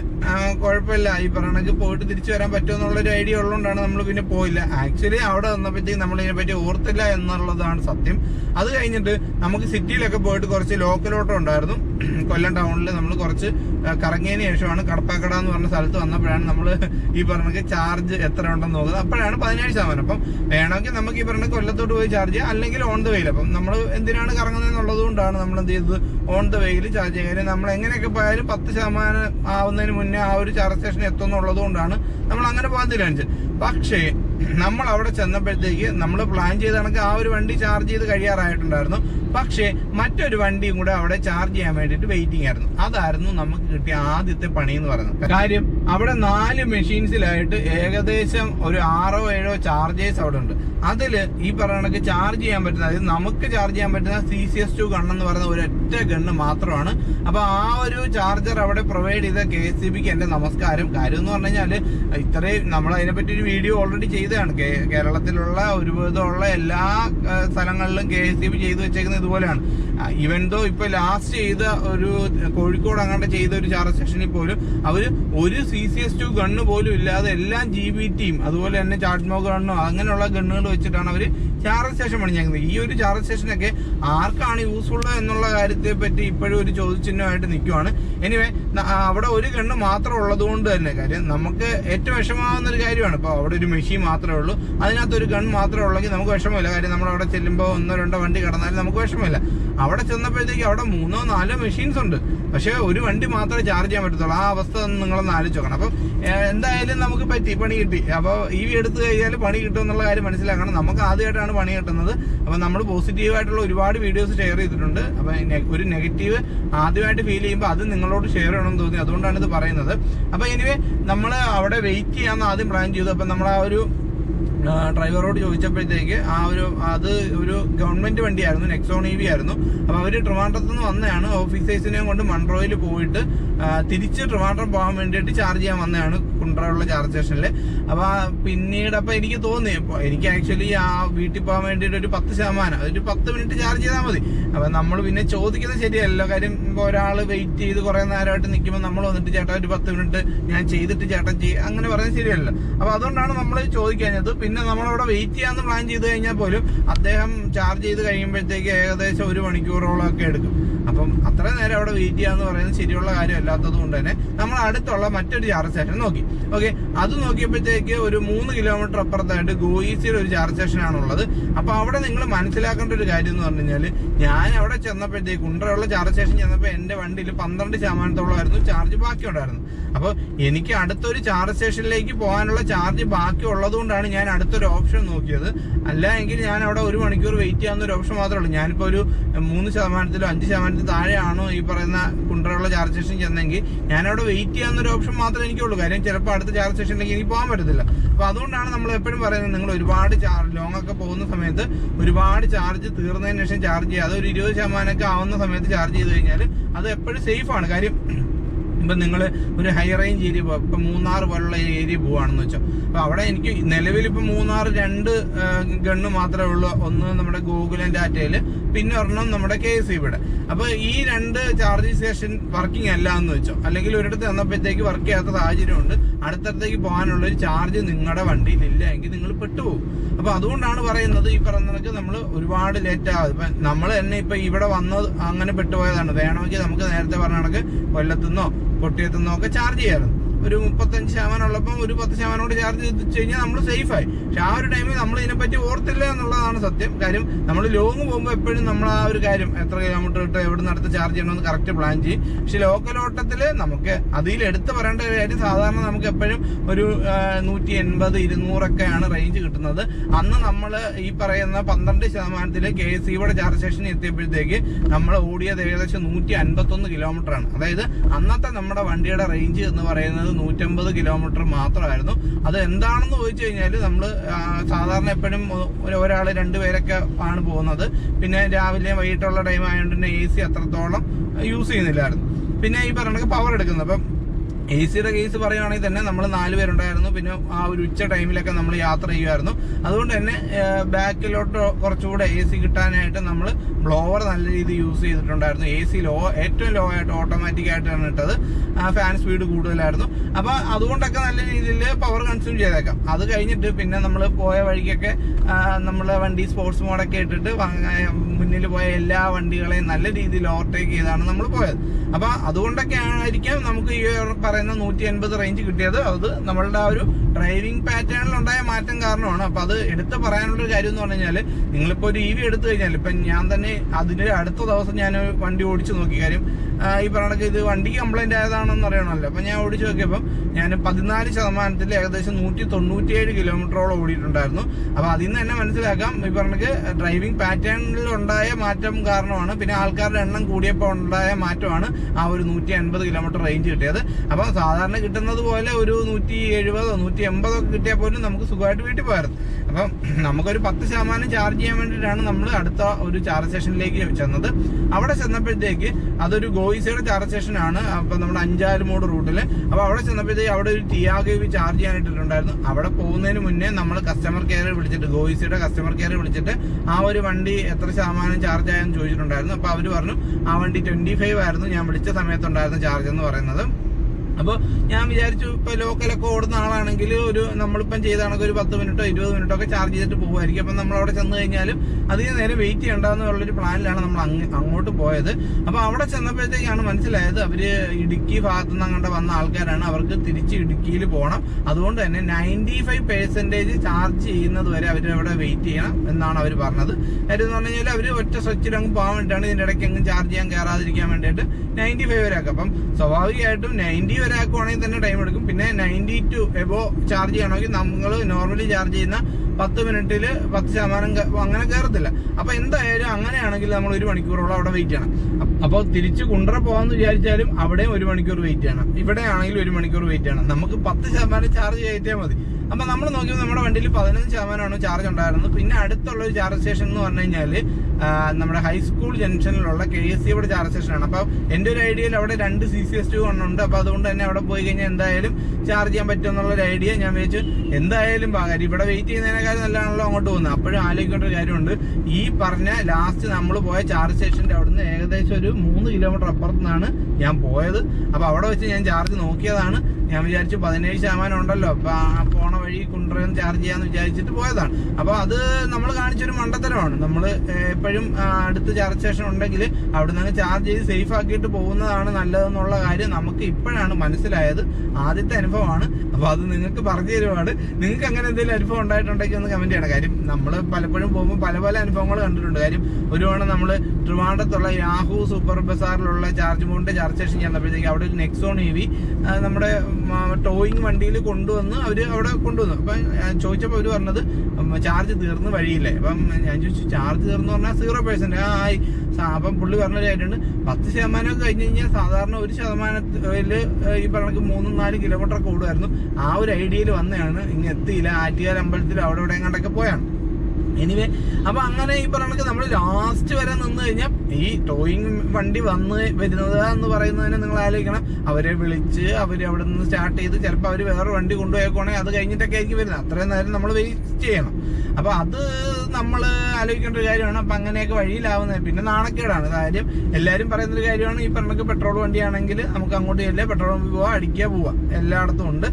കുഴപ്പമില്ല. ഈ പറയണെങ്കിൽ പോയിട്ട് തിരിച്ചു വരാൻ പറ്റുമെന്നുള്ളൊരു ഐഡിയ ഉള്ളതുകൊണ്ടാണ് നമ്മൾ പിന്നെ പോയില്ല. ആക്ച്വലി അവിടെ വന്നപ്പോഴത്തേക്ക് നമ്മൾ ഇതിനെ പറ്റി ഓർത്തില്ല എന്നുള്ളതാണ് സത്യം. അത് കഴിഞ്ഞിട്ട് നമുക്ക് സിറ്റിയിലൊക്കെ പോയിട്ട് കുറച്ച് ലോക്കൽ ഓട്ടം ഉണ്ടായിരുന്നു. കൊല്ലം ടൗണിൽ നമ്മൾ കുറച്ച് കറങ്ങിയതിന് ശേഷമാണ് കടപ്പാക്കട എന്ന് പറഞ്ഞ സ്ഥലത്ത് വന്നപ്പോഴാണ് നമ്മൾ ഈ പറഞ്ഞ ചാർജ് എത്ര ഉണ്ടെന്ന് നോക്കുന്നത്. അപ്പോഴാണ് പതിനേഴ് ശതമാനം. അപ്പം വേണമെങ്കിൽ നമുക്ക് ഈ പറഞ്ഞ കൊല്ലത്തോട്ട് പോയി ചാർജ് ചെയ്യാം. അല്ലെങ്കിൽ ഓൺ ദ വെയിൽ അപ്പം നമ്മൾ എന്തിനാണ് കറങ്ങുന്നത് എന്നുള്ളത് കൊണ്ടാണ് നമ്മൾ എന്ത് ചെയ്തത്? ഓൺ ദ വെയിൽ ചാർജ് ചെയ്യുക. കാര്യം നമ്മൾ എങ്ങനെയൊക്കെ പോയാലും പത്ത് ശതമാനം ആവുന്നതിന് മുന്നേ ആ ഒരു ചാർജ് സ്റ്റേഷൻ എത്തുന്നുള്ളത് കൊണ്ടാണ് നമ്മൾ അങ്ങനെ പോകാൻ തീരുമാനിച്ചത്. പക്ഷേ നമ്മൾ അവിടെ ചെന്നപ്പോഴത്തേക്ക് നമ്മൾ പ്ലാൻ ചെയ്ത കണക്ക് ആ ഒരു വണ്ടി ചാർജ് ചെയ്ത് കഴിയാറായിട്ടുണ്ടായിരുന്നു. പക്ഷേ മറ്റൊരു വണ്ടിയും കൂടെ അവിടെ ചാർജ് ചെയ്യാൻ വേണ്ടിയിട്ട് വെയിറ്റിംഗ് ആയിരുന്നു. അതായിരുന്നു നമുക്ക് കിട്ടിയ ആദ്യത്തെ പണി എന്ന് പറയുന്നത്. കാര്യം അവിടെ നാല് മെഷീൻസിലായിട്ട് ഏകദേശം ഒരു ആറോ ഏഴോ ചാർജേഴ്സ് അവിടെ ഉണ്ട്. അതിൽ ഈ പറയണക്ക് ചാർജ് ചെയ്യാൻ പറ്റുന്ന അതായത് നമുക്ക് ചാർജ് ചെയ്യാൻ പറ്റുന്ന സി സി എസ് ടു ഗണ്ണെന്ന് പറയുന്ന ഒരൊറ്റ ഗണ്ണ് മാത്രമാണ്. അപ്പൊ ആ ഒരു ചാർജർ അവിടെ പ്രൊവൈഡ് ചെയ്ത കെ എസ് സി ബിക്ക് എന്റെ നമസ്കാരം. കാര്യം എന്ന് പറഞ്ഞു കഴിഞ്ഞാൽ ഇത്രയും നമ്മൾ അതിനെപ്പറ്റി ഒരു വീഡിയോ ഓൾറെഡി ചെയ്ത. ചെയ്തതാണ്. കേരളത്തിലുള്ള ഒരുവിധമുള്ള എല്ലാ സ്ഥലങ്ങളിലും കെ എസ് സി ബി ചെയ്തു വെച്ചേക്കുന്നത് ഇതുപോലെയാണ്. ഇവൻ ദോ ഇപ്പൊ ലാസ്റ്റ് ചെയ്ത ഒരു കോഴിക്കോട് അങ്ങോട്ട് ചെയ്ത ഒരു ചാർജ് സ്റ്റേഷനിൽ പോലും അവർ ഒരു C C S two gun പോലും ഇല്ലാതെ എല്ലാം ജി ബി ടിയും അതുപോലെ തന്നെ ചാർജ്മോ ഗണ്ണോ അങ്ങനെയുള്ള ഗണ്ണുകൾ വെച്ചിട്ടാണ് അവർ ചാർജ് സ്റ്റേഷൻ പണിഞ്ഞേക്കുന്നത്. ഈ ഒരു ചാർജ് സ്റ്റേഷനൊക്കെ ആർക്കാണ് യൂസ്ഫുൾ എന്നുള്ള കാര്യത്തെ പറ്റി ഇപ്പോഴും ഒരു ചോദ്യചിഹ്നമായിട്ട് നിൽക്കുവാണ് എനിവേ അവിടെ ഒരു ഗണ്ണ് മാത്രം ഉള്ളത് കൊണ്ട് തന്നെ. കാര്യം നമുക്ക് ഏറ്റവും വിഷമാവുന്ന ഒരു കാര്യമാണ്. ഇപ്പോൾ അവിടെ ഒരു മെഷീൻ മാത്രമേ ഉള്ളൂ. അതിനകത്ത് ഒരു ഗൺ മാത്രമേ ഉള്ളെങ്കിൽ നമുക്ക് വിഷമമില്ല. കാര്യം നമ്മൾ അവിടെ ചെല്ലുമ്പോൾ ഒന്നോ രണ്ടോ വണ്ടി കടന്നാലും നമുക്ക് വിഷമമില്ല. അവിടെ ചെന്നപ്പോഴത്തേക്ക് അവിടെ മൂന്നോ നാലോ മെഷീൻസ് ഉണ്ട്. പക്ഷേ ഒരു വണ്ടി മാത്രമേ ചാർജ് ചെയ്യാൻ പറ്റത്തുള്ളൂ. ആ അവസ്ഥ നിങ്ങളൊന്ന് ആലോചിച്ച് നോക്കണം. അപ്പം എന്തായാലും നമുക്ക് പറ്റി പണി കിട്ടി. അപ്പോൾ ഈ എടുത്തു കഴിഞ്ഞാൽ പണി കിട്ടും എന്നുള്ള കാര്യം മനസ്സിലാക്കണം. നമുക്ക് ആദ്യമായിട്ടാണ് പണി കിട്ടുന്നത്. അപ്പം നമ്മൾ പോസിറ്റീവായിട്ടുള്ള ഒരുപാട് വീഡിയോസ് ഷെയർ ചെയ്തിട്ടുണ്ട്. അപ്പം ഒരു നെഗറ്റീവ് ആദ്യമായിട്ട് ഫീൽ ചെയ്യുമ്പോൾ അത് നിങ്ങളോട് ഷെയർ ചെയ്യണമെന്ന് തോന്നി. അതുകൊണ്ടാണ് ഇത് പറയുന്നത്. അപ്പം എനിവേ നമ്മൾ അവിടെ വെയിറ്റ് ചെയ്യാമെന്ന് ആദ്യം പ്ലാൻ ചെയ്തു. അപ്പം നമ്മൾ ആ ഒരു ഡ്രൈവറോട് ചോദിച്ചപ്പോഴത്തേക്ക് ആ ഒരു അത് ഒരു ഗവൺമെന്റ് വണ്ടിയായിരുന്നു നെക്സോൺ ഇ വി ആയിരുന്നു. അപ്പൊ അവർ ട്രിവാൻഡ്രത്ത് നിന്ന് വന്നതാണ്. ഓഫീസേഴ്സിനെയും കൊണ്ട് മൺട്രോയിൽ പോയിട്ട് തിരിച്ച് ട്രിവാൻഡ്രം പോകാൻ വേണ്ടിയിട്ട് ചാർജ് ചെയ്യാൻ വന്നതാണ്. കുണ്ട്രയുള്ള ചാർജ് സ്റ്റേഷനിൽ അപ്പൊ പിന്നീട് അപ്പൊ എനിക്ക് തോന്നി അപ്പോൾ എനിക്ക് ആക്ച്വലി ആ വീട്ടിൽ പോകാൻ വേണ്ടിയിട്ട് ഒരു പത്ത് ശതമാനം ഒരു പത്ത് മിനിറ്റ് ചാർജ് ചെയ്താൽ മതി. അപ്പൊ നമ്മൾ പിന്നെ ചോദിക്കുന്നത് ശരിയല്ല കാര്യം ഇപ്പൊ ഒരാൾ വെയിറ്റ് ചെയ്ത് കുറെ നേരമായിട്ട് നിൽക്കുമ്പോൾ നമ്മൾ വന്നിട്ട് ചേട്ടാ ഒരു പത്ത് മിനിറ്റ് ഞാൻ ചെയ്തിട്ട് ചേട്ടൻ ചെയ്യും അങ്ങനെ പറയുന്നത് ശരിയല്ല. അപ്പൊ അതുകൊണ്ടാണ് നമ്മൾ ചോദിക്കാഞ്ഞത്. പിന്നെ നമ്മളവിടെ വെയിറ്റ് ചെയ്യാന്ന് പ്ലാൻ ചെയ്ത് കഴിഞ്ഞാൽ പോലും അദ്ദേഹം ചാർജ് ചെയ്ത് കഴിയുമ്പോഴത്തേക്ക് ഏകദേശം ഒരു മണിക്കൂറോളം ഒക്കെ എടുക്കും. അപ്പം അത്ര നേരം അവിടെ വെയിറ്റ് ചെയ്യാന്ന് പറയുന്നത് ശരിയുള്ള കാര്യം അല്ലാത്തത് കൊണ്ട് തന്നെ നമ്മൾ അടുത്തുള്ള മറ്റൊരു ചാർജ് സ്റ്റേഷൻ നോക്കി. ഓക്കെ അത് നോക്കിയപ്പോഴത്തേക്ക് ഒരു മൂന്ന് കിലോമീറ്റർ അപ്പുറത്തായിട്ട് ഗോയിസിയുടെ ഒരു ചാർജ് സ്റ്റേഷൻ ആണുള്ളത് അപ്പൊ അവിടെ നിങ്ങൾ മനസ്സിലാക്കേണ്ട ഒരു കാര്യം എന്ന് പറഞ്ഞു കഴിഞ്ഞാൽ ഞാൻ അവിടെ ചെന്നപ്പോഴത്തേക്ക് കുണ്ടറയുള്ള ചാർജ് സ്റ്റേഷൻ ചെന്നപ്പോൾ എന്റെ വണ്ടിയിൽ പന്ത്രണ്ട് ശതമാനത്തോളമായിരുന്നു ചാർജ് ബാക്കി ഉണ്ടായിരുന്നു. അപ്പോൾ എനിക്ക് അടുത്തൊരു ചാർജ് സ്റ്റേഷനിലേക്ക് പോകാനുള്ള ചാർജ് ബാക്കി ഉള്ളതുകൊണ്ടാണ് ഞാൻ അടുത്തൊരു ഓപ്ഷൻ നോക്കിയത്. അല്ല എങ്കിൽ ഞാൻ അവിടെ ഒരു മണിക്കൂർ വെയിറ്റ് ചെയ്യാവുന്ന ഒരു ഓപ്ഷൻ മാത്രമേ ഉള്ളൂ. ഞാനിപ്പോൾ ഒരു മൂന്ന് ശതമാനത്തിലോ അഞ്ച് ശതമാനത്തിൽ താഴെയാണോ ഈ പറയുന്ന കുണ്ടറയുള്ള ചാർജ് സ്റ്റേഷൻ ചെന്നെങ്കിൽ ഞാനവിടെ വെയിറ്റ് ചെയ്യാവുന്ന ഒരു ഓപ്ഷൻ മാത്രമേ എനിക്കുള്ളൂ. കാര്യം ചിലപ്പോൾ അടുത്ത ചാർജ് സ്റ്റേഷനിലേക്ക് എനിക്ക് പോകാൻ പറ്റത്തില്ല. അപ്പോൾ അതുകൊണ്ടാണ് നമ്മൾ എപ്പോഴും പറയുന്നത് നിങ്ങൾ ഒരുപാട് ലോങ് ഒക്കെ പോകുന്ന സമയത്ത് ഒരുപാട് ചാർജ് തീർന്നതിന് ശേഷം ചാർജ് ചെയ്യുക. അതൊരു ഇരുപത് ശതമാനമൊക്കെ ആവുന്ന സമയത്ത് ചാർജ് ചെയ്ത് കഴിഞ്ഞാൽ അത് എപ്പോഴും സേഫ് ആണ്. കാര്യം ഇപ്പൊ നിങ്ങൾ ഒരു ഹൈ റേഞ്ച് ഏരിയ പോകും ഇപ്പം മൂന്നാർ പോലുള്ള ഏരിയ പോവാണെന്ന് വെച്ചോ. അപ്പോൾ അവിടെ എനിക്ക് നിലവിൽ ഇപ്പം മൂന്നാർ രണ്ട് ഗണ്ണ് മാത്രമേ ഉള്ളൂ. ഒന്ന് നമ്മുടെ ഗൂഗിൾ ഡാറ്റയിൽ പിന്നെ ഒരെണ്ണം നമ്മുടെ കെ എസ് ഇവിടെ. അപ്പോൾ ഈ രണ്ട് ചാർജിങ് സ്റ്റേഷൻ വർക്കിംഗ് അല്ല എന്ന് വെച്ചോ. അല്ലെങ്കിൽ ഒരിടത്ത് തന്നപ്പോഴത്തേക്ക് വർക്ക് ചെയ്യാത്ത സാഹചര്യമുണ്ട്. അടുത്തടുത്തേക്ക് പോകാനുള്ള ഒരു ചാർജ് നിങ്ങളുടെ വണ്ടിയിൽ ഇല്ല എങ്കിൽ നിങ്ങൾ പെട്ടുപോകും. അപ്പോൾ അതുകൊണ്ടാണ് പറയുന്നത് ഈ പറഞ്ഞതൊക്കെ നമ്മൾ ഒരുപാട് ലേറ്റ് ആകും ഇപ്പം നമ്മൾ തന്നെ ഇപ്പം ഇവിടെ വന്നത് അങ്ങനെ പെട്ടുപോയതാണ്. വേണമെങ്കിൽ നമുക്ക് നേരത്തെ പറഞ്ഞ കണക്ക് കൊല്ലത്തുനിന്നോ കൊട്ടിയത്തുനിന്നോ ഒക്കെ ചാർജ് ചെയ്യാറുണ്ട് ഒരു മുപ്പത്തഞ്ച് ശതമാനം ഉള്ളപ്പം ഒരു പത്ത് ശതമാനം കൂടി ചാർജ് ചെയ്ത് കഴിഞ്ഞാൽ നമ്മൾ സേഫ് ആയി. പക്ഷെ ആ ഒരു ടൈമിൽ നമ്മൾ ഇതിനെപ്പറ്റി ഓർത്തില്ല എന്നുള്ളതാണ് സത്യം. കാര്യം നമ്മൾ ലോങ് പോകുമ്പോൾ എപ്പോഴും നമ്മൾ ആ ഒരു കാര്യം എത്ര കിലോമീറ്റർ ഇട്ട് എവിടെ നിന്ന് അടുത്ത് ചാർജ് ചെയ്യണമെന്ന് കറക്റ്റ് പ്ലാൻ ചെയ്യും. പക്ഷെ ലോക്കൽ ഓട്ടത്തിൽ നമുക്ക് അതിൽ എടുത്ത് പറയേണ്ട ഒരു കാര്യം സാധാരണ നമുക്ക് എപ്പോഴും ഒരു നൂറ്റി എൺപത് ഇരുന്നൂറൊക്കെയാണ് റേഞ്ച് കിട്ടുന്നത്. അന്ന് നമ്മൾ ഈ പറയുന്ന പന്ത്രണ്ട് ശതമാനത്തിൽ കെ എസ് സിയുടെ ചാർജ് സ്റ്റേഷനിൽ എത്തിയപ്പോഴത്തേക്ക് നമ്മൾ ഓടിയത് ഏകദേശം നൂറ്റി അൻപത്തൊന്ന് കിലോമീറ്റർ ആണ്. അതായത് അന്നത്തെ നമ്മുടെ വണ്ടിയുടെ റേഞ്ച് എന്ന് പറയുന്നത് നൂറ്റമ്പത് കിലോമീറ്റർ മാത്രമായിരുന്നു. അത് എന്താണെന്ന് ചോദിച്ചു കഴിഞ്ഞാൽ നമ്മൾ സാധാരണ എപ്പോഴും ഒരാൾ രണ്ടുപേരൊക്കെ ആണ് പോകുന്നത്. പിന്നെ രാവിലെ വൈകിട്ടുള്ള ടൈം ആയതുകൊണ്ട് തന്നെ എ സി അത്രത്തോളം യൂസ് ചെയ്യുന്നില്ലായിരുന്നു. പിന്നെ ഈ പറഞ്ഞ പവർ എടുക്കുന്നത്. അപ്പം എ സിയുടെ കേസ് പറയുകയാണെങ്കിൽ തന്നെ നമ്മൾ നാല് പേരുണ്ടായിരുന്നു. പിന്നെ ആ ഒരു ഉച്ച ടൈമിലൊക്കെ നമ്മൾ യാത്ര ചെയ്യുമായിരുന്നു അതുകൊണ്ട് തന്നെ ബാക്കിലോട്ട് കുറച്ചുകൂടെ എ സി കിട്ടാനായിട്ട് നമ്മൾ ബ്ലോവർ നല്ല രീതിയിൽ യൂസ് ചെയ്തിട്ടുണ്ടായിരുന്നു. എ സി ലോ ഏറ്റവും ലോ ആയിട്ട് ഓട്ടോമാറ്റിക് ആയിട്ടാണ് ഇട്ടത്. ഫാൻ സ്പീഡ് കൂടുതലായിരുന്നു. അപ്പോൾ അതുകൊണ്ടൊക്കെ നല്ല രീതിയിൽ പവർ കൺസ്യൂം ചെയ്തേക്കാം. അത് കഴിഞ്ഞിട്ട് പിന്നെ നമ്മൾ പോയ വഴിക്കൊക്കെ നമ്മൾ വണ്ടി സ്പോർട്സ് മോഡൊക്കെ ഇട്ടിട്ട് മുന്നിൽ പോയ എല്ലാ വണ്ടികളെയും നല്ല രീതിയിൽ ഓവർടേക്ക് ചെയ്താണ് നമ്മൾ പോയത്. അപ്പൊ അതുകൊണ്ടൊക്കെ ആയിരിക്കാം നമുക്ക് ഈ പറയുന്ന നൂറ്റി എൺപത് റേഞ്ച് കിട്ടിയത്. അത് നമ്മളുടെ ആ ഒരു ഡ്രൈവിംഗ് പാറ്റേണിൽ ഉണ്ടായ മാറ്റം കാരണമാണ്. അപ്പൊ അത് എടുത്ത് പറയാനുള്ള ഒരു കാര്യം എന്ന് പറഞ്ഞു കഴിഞ്ഞാൽ നിങ്ങളിപ്പോ ഒരു ഇ വി എടുത്തു കഴിഞ്ഞാൽ ഇപ്പൊ ഞാൻ തന്നെ അതിന് അടുത്ത ദിവസം ഞാൻ വണ്ടി ഓടിച്ചു നോക്കി. കാര്യം ഈ പറഞ്ഞ ഇത് വണ്ടിക്ക് കംപ്ലൈന്റ് ആയതാണെന്ന് അറിയണമല്ലോ. അപ്പൊ ഞാൻ ഓടിച്ചു നോക്കിയപ്പോൾ ഞാൻ പതിനാല് ശതമാനത്തിൽ ഏകദേശം നൂറ്റി തൊണ്ണൂറ്റിയേഴ് കിലോമീറ്ററോളം ഓടിയിട്ടുണ്ടായിരുന്നു. അപ്പൊ അതിൽ നിന്ന് തന്നെ മനസ്സിലാക്കാം ഈ പറഞ്ഞത് ഡ്രൈവിംഗ് പാറ്റേണിൽ ഉണ്ടായ മാറ്റം കാരണമാണ്. പിന്നെ ആൾക്കാരുടെ എണ്ണം കൂടിയപ്പോൾ ഉണ്ടായ മാറ്റമാണ് ആ ഒരു നൂറ്റി അൻപത് കിലോമീറ്റർ റേഞ്ച് കിട്ടിയത്. അപ്പൊ സാധാരണ കിട്ടുന്നത് പോലെ ഒരു നൂറ്റി എഴുപതോ നൂറ്റി എൺപതോ ഒക്കെ കിട്ടിയാൽ പോലും നമുക്ക് സുഖമായിട്ട് വീട്ടിൽ പോയായിരുന്നു അപ്പം നമുക്കൊരു പത്ത് ശതമാനം ചാർജ് ചെയ്യാൻ വേണ്ടിയിട്ടാണ് നമ്മൾ അടുത്ത ഒരു ചാർജ് സ്റ്റേഷനിലേക്ക് ചെന്നത്. അവിടെ ചെന്നപ്പോഴത്തേക്ക് അതൊരു ഗോയിസയുടെ ചാർജ് സ്റ്റേഷനാണ് അപ്പം നമ്മുടെ അഞ്ചാലുമൂട് റൂട്ടിൽ അപ്പോൾ അവിടെ ചെന്നപ്പോഴത്തേക്ക് അവിടെ ഒരു ടിയാഗോവി ചാർജ് ചെയ്യാനായിട്ടുണ്ടായിരുന്നു. അവിടെ പോകുന്നതിന് മുന്നേ നമ്മൾ കസ്റ്റമർ കെയർ വിളിച്ചിട്ട് ഗോയിസയുടെ കസ്റ്റമർ കെയർ വിളിച്ചിട്ട് ആ ഒരു വണ്ടി എത്ര ശതമാനം ചാർജ് ആയെന്ന് ചോദിച്ചിട്ടുണ്ടായിരുന്നു. അപ്പോൾ അവർ പറഞ്ഞു ആ വണ്ടി ട്വന്റി ഫൈവ് ആയിരുന്നു. ഞാൻ വിളിച്ച സമയത്തുണ്ടായിരുന്ന ചാർജ് എന്ന് പറയുന്നത്. അപ്പോൾ ഞാൻ വിചാരിച്ചു ഇപ്പൊ ലോക്കലൊക്കെ ഓടുന്ന ആളാണെങ്കിൽ ഒരു നമ്മളിപ്പം ചെയ്ത കണക്ക് ഒരു പത്ത് മിനിറ്റോ ഇരുപത് മിനിറ്റോ ഒക്കെ ചാർജ് ചെയ്തിട്ട് പോകുമായിരിക്കും. അപ്പം നമ്മൾ അവിടെ ചെന്ന് കഴിഞ്ഞാലും അധികം നേരം വെയിറ്റ് ചെയ്യണ്ടെന്നുള്ളൊരു പ്ലാനിലാണ് നമ്മൾ അങ്ങ് അങ്ങോട്ട് പോയത്. അപ്പോൾ അവിടെ ചെന്നപ്പോഴത്തേക്കാണ് മനസ്സിലായത് അവർ ഇടുക്കി ഭാഗത്തു നിന്ന് അങ്ങോട്ട് വന്ന ആൾക്കാരാണ്. അവർക്ക് തിരിച്ച് ഇടുക്കിയിൽ പോകണം. അതുകൊണ്ട് തന്നെ നയന്റി ഫൈവ് പെർസെന്റേജ് ചാർജ് ചെയ്യുന്നത് വരെ അവർ അവിടെ വെയിറ്റ് ചെയ്യണം എന്നാണ് അവർ പറഞ്ഞത്. കാര്യം എന്ന് പറഞ്ഞു കഴിഞ്ഞാൽ അവർ ഒറ്റ സ്വിച്ചിൽ അങ്ങ് പോകാൻ വേണ്ടിയിട്ടാണ് ഇതിന്റെ ഇടയ്ക്ക് അങ്ങ് ചാർജ് ചെയ്യാൻ കയറാതിരിക്കാൻ വേണ്ടിയിട്ട് നയന്റി ഫൈവ് വരെ ആക്കും അപ്പം സ്വാഭാവികമായിട്ടും നയന്റി വരെ ആക്കുവാണെങ്കിൽ തന്നെ ടൈം എടുക്കും. പിന്നെ നയന്റി ടു എബോ ചാർജ് ചെയ്യണമെങ്കിൽ നമ്മൾ നോർമലി ചാർജ് ചെയ്യുന്ന പത്ത് മിനിറ്റിൽ പത്ത് ശതമാനം അങ്ങനെ കയറത്തില്ല. അപ്പൊ എന്തായാലും അങ്ങനെയാണെങ്കിൽ നമ്മൾ ഒരു മണിക്കൂറോളം അവിടെ വെയിറ്റ് ചെയ്യണം. അപ്പോൾ തിരിച്ച് കുണ്ടറ പോകാമെന്ന് വിചാരിച്ചാലും അവിടെയും ഒരു മണിക്കൂർ വെയിറ്റ് ചെയ്യണം. ഇവിടെ ആണെങ്കിലും ഒരു മണിക്കൂർ വെയിറ്റ് ചെയ്യണം. നമുക്ക് പത്ത് ശതമാനം ചാർജ് ചെയ്തിയാൽ മതി. അപ്പൊ നമ്മൾ നോക്കിയപ്പോൾ നമ്മുടെ വണ്ടിയിൽ പതിനഞ്ച് ശതമാനമാണ് ചാർജ് ഉണ്ടായിരുന്നത്. പിന്നെ അടുത്തുള്ള ഒരു ചാർജ് സ്റ്റേഷൻ എന്ന് പറഞ്ഞു കഴിഞ്ഞാൽ നമ്മുടെ ഹൈസ്കൂൾ ജംഗ്ഷനിലുള്ള കെ എസ് സിയുടെ ചാർജ് സ്റ്റേഷനാണ് അപ്പോൾ എന്റെ ഒരു ഐഡിയയിൽ അവിടെ രണ്ട് സി സി എസ് ടു ഉണ്ട് അപ്പോൾ അതുകൊണ്ട് തന്നെ അവിടെ പോയി കഴിഞ്ഞാൽ എന്തായാലും ചാർജ് ചെയ്യാൻ പറ്റും എന്നുള്ളൊരു ഐഡിയ ഞാൻ വിചാരിച്ചു. എന്തായാലും കാര്യം ഇവിടെ വെയിറ്റ് ചെയ്യുന്നതിനേക്കാളും നല്ലതാണല്ലോ അങ്ങോട്ട് പോകുന്നത്. അപ്പോഴും ആലോചിക്കേണ്ട ഒരു കാര്യമുണ്ട്. ഈ പറഞ്ഞ ലാസ്റ്റ് നമ്മൾ പോയ ചാർജ് സ്റ്റേഷന്റെ അവിടുന്ന് ഏകദേശം ഒരു മൂന്ന് കിലോമീറ്റർ അപ്പുറത്തുനിന്നാണ് ഞാൻ പോയത്. അപ്പോൾ അവിടെ വെച്ച് ഞാൻ ചാർജ് നോക്കിയതാണ്. ഞാൻ വിചാരിച്ചു പതിനേഴ് ശതമാനം ഉണ്ടല്ലോ. അപ്പൊ പോണ വഴി കുണ്ടറയും ചാർജ് ചെയ്യാന്ന് വിചാരിച്ചിട്ട് പോയതാണ്. അപ്പൊ അത് നമ്മൾ കാണിച്ചൊരു മണ്ടത്തരമാണ്. നമ്മൾ എപ്പോഴും അടുത്ത് ചാർജ് സ്റ്റേഷൻ ഉണ്ടെങ്കിൽ അവിടെ നിന്ന് ചാർജ് ചെയ്ത് സേഫ് ആക്കിയിട്ട് പോകുന്നതാണ് നല്ലതെന്നുള്ള കാര്യം നമുക്ക് ഇപ്പോഴാണ് മനസ്സിലായത്. ആദ്യത്തെ അനുഭവമാണ്. അപ്പൊ അത് നിങ്ങൾക്ക് പറഞ്ഞു തരുവാണ്. നിങ്ങൾക്ക് അങ്ങനെ എന്തെങ്കിലും അനുഭവം ഉണ്ടായിട്ടുണ്ടെങ്കിൽ ഒന്ന് കമന്റ് ചെയ്യണം. കാര്യം നമ്മൾ പലപ്പോഴും പോകുമ്പോൾ പല പല അനുഭവങ്ങൾ കണ്ടിട്ടുണ്ട്. കാര്യം ഒരു തവണ നമ്മൾ ട്രിവാണ്ടത്തുള്ള യാഹു സൂപ്പർ ബസാറിലുള്ള ചാർജ് പോയിന്റ് ചാർജ് സ്റ്റേഷൻ ചെന്നപ്പോഴത്തേക്ക് അവിടെ ഒരു നെക്സോൺ ഇ വി നമ്മുടെ ടോയിങ് വണ്ടിയിൽ കൊണ്ടുവന്ന് അവർ അവിടെ കൊണ്ടുവന്നു. അപ്പം ചോദിച്ചപ്പോൾ അവർ പറഞ്ഞത് ചാർജ് തീർന്ന് വഴിയില്ലേ. അപ്പം ഞാൻ ചോദിച്ചു ചാർജ് തീർന്നു പറഞ്ഞാൽ സീറോ പേഴ്സന്റ് ആ ആയി. അപ്പം പുള്ളി പറഞ്ഞൊരു കാര്യമുണ്ട്. പത്ത് ശതമാനം ഒക്കെ കഴിഞ്ഞ് കഴിഞ്ഞാൽ സാധാരണ ഒരു ശതമാനത്തിൽ ഈ പറഞ്ഞ മൂന്നും നാല് കിലോമീറ്റർ കൂടുമായിരുന്നു ആ ഒരു ഐഡിയയിൽ വന്നതാണ്. ഇനി എത്തിയില്ല. ആറ്റുകാൽ അമ്പലത്തിൽ അവിടെ ഇവിടെ എങ്ങോട്ടൊക്കെ പോയാണ്. എനിവേ അപ്പൊ അങ്ങനെ ഈ പറഞ്ഞ നമ്മൾ ലാസ്റ്റ് വരെ നിന്ന് കഴിഞ്ഞാൽ ഈ ടോയിങ് വണ്ടി വന്ന് വരുന്നത് എന്ന് പറയുന്നതിന് നിങ്ങൾ ആലോചിക്കണം. അവരെ വിളിച്ച് അവർ അവിടെ നിന്ന് സ്റ്റാർട്ട് ചെയ്ത് ചിലപ്പോൾ അവർ വേറെ വണ്ടി കൊണ്ടുപോയേക്കോണെങ്കിൽ അത് കഴിഞ്ഞിട്ടൊക്കെ ആയിരിക്കും വരുന്നത്. അത്രയും നേരം നമ്മൾ വെയിറ്റ് ചെയ്യണം. അപ്പൊ അത് നമ്മൾ ആലോചിക്കേണ്ട ഒരു കാര്യമാണ്. അപ്പൊ അങ്ങനെയൊക്കെ വഴിയിലാവുന്നത് പിന്നെ നാണക്കേടാണ്. കാര്യം എല്ലാവരും പറയുന്ന ഒരു കാര്യമാണ്. ഈ പറഞ്ഞ പെട്രോൾ വണ്ടിയാണെങ്കിൽ നമുക്ക് അങ്ങോട്ട് ചെല്ലുക പെട്രോൾ പമ്പ് പോവാം അടിക്കുക പോവാം എല്ലായിടത്തും ഉണ്ട്.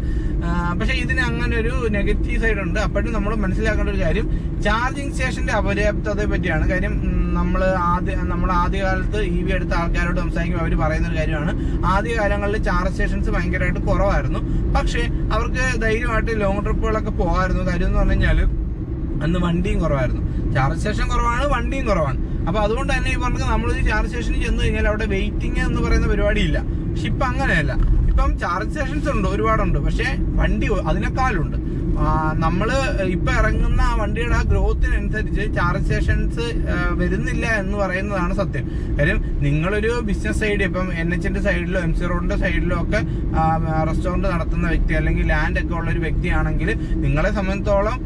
പക്ഷെ ഇതിന് അങ്ങനെ ഒരു നെഗറ്റീവ് സൈഡ് ഉണ്ട്. അപ്പോഴും നമ്മൾ മനസ്സിലാക്കേണ്ട ഒരു കാര്യം ചാർജിങ് സ്റ്റേഷന്റെ അപര്യാപ്തതയെ പറ്റിയാണ്. കാര്യം നമ്മൾ ആദ്യ നമ്മൾ ആദ്യകാലത്ത് ഇ വി എടുത്ത ആൾക്കാരോട് സംസാരിക്കുമ്പോൾ അവർ പറയുന്ന ഒരു കാര്യമാണ്. ആദ്യ കാലങ്ങളിൽ ചാർജ് സ്റ്റേഷൻസ് ഭയങ്കരമായിട്ട് കുറവായിരുന്നു. പക്ഷേ അവർക്ക് ധൈര്യമായിട്ട് ലോങ് ട്രിപ്പുകളൊക്കെ പോകാമായിരുന്നു. കാര്യം എന്ന് പറഞ്ഞു കഴിഞ്ഞാൽ അന്ന് വണ്ടിയും കുറവായിരുന്നു. ചാർജ് സ്റ്റേഷൻ കുറവാണ് വണ്ടിയും കുറവാണ്. അപ്പോൾ അതുകൊണ്ട് തന്നെ ഈ പറഞ്ഞത് നമ്മളൊരു ചാർജ് സ്റ്റേഷനിൽ ചെന്ന് കഴിഞ്ഞാൽ അവിടെ വെയിറ്റിംഗ് എന്ന് പറയുന്ന പരിപാടിയില്ല. പക്ഷെ ഇപ്പൊ അങ്ങനെയല്ല. ഇപ്പം ചാർജ് സ്റ്റേഷൻസ് ഉണ്ട് ഒരുപാടുണ്ട്. പക്ഷേ വണ്ടി അതിനേക്കാളുണ്ട്. നമ്മൾ ഇപ്പൊ ഇറങ്ങുന്ന ആ വണ്ടിയുടെ ഗ്രോത്തിനനുസരിച്ച് ചാർജ് സ്റ്റേഷൻസ് വരുന്നില്ല എന്ന് പറയുന്നതാണ് സത്യം. കാര്യം നിങ്ങളൊരു ബിസിനസ് സൈഡ് ഇപ്പം എൻ എച്ചിന്റെ സൈഡിലോ എം സി റോഡിന്റെ സൈഡിലോ ഒക്കെ റെസ്റ്റോറന്റ് നടത്തുന്ന വ്യക്തി അല്ലെങ്കിൽ ലാൻഡ് ഒക്കെ ഉള്ള ഒരു വ്യക്തിയാണെങ്കിൽ നിങ്ങളെ സംബന്ധിച്ചോളം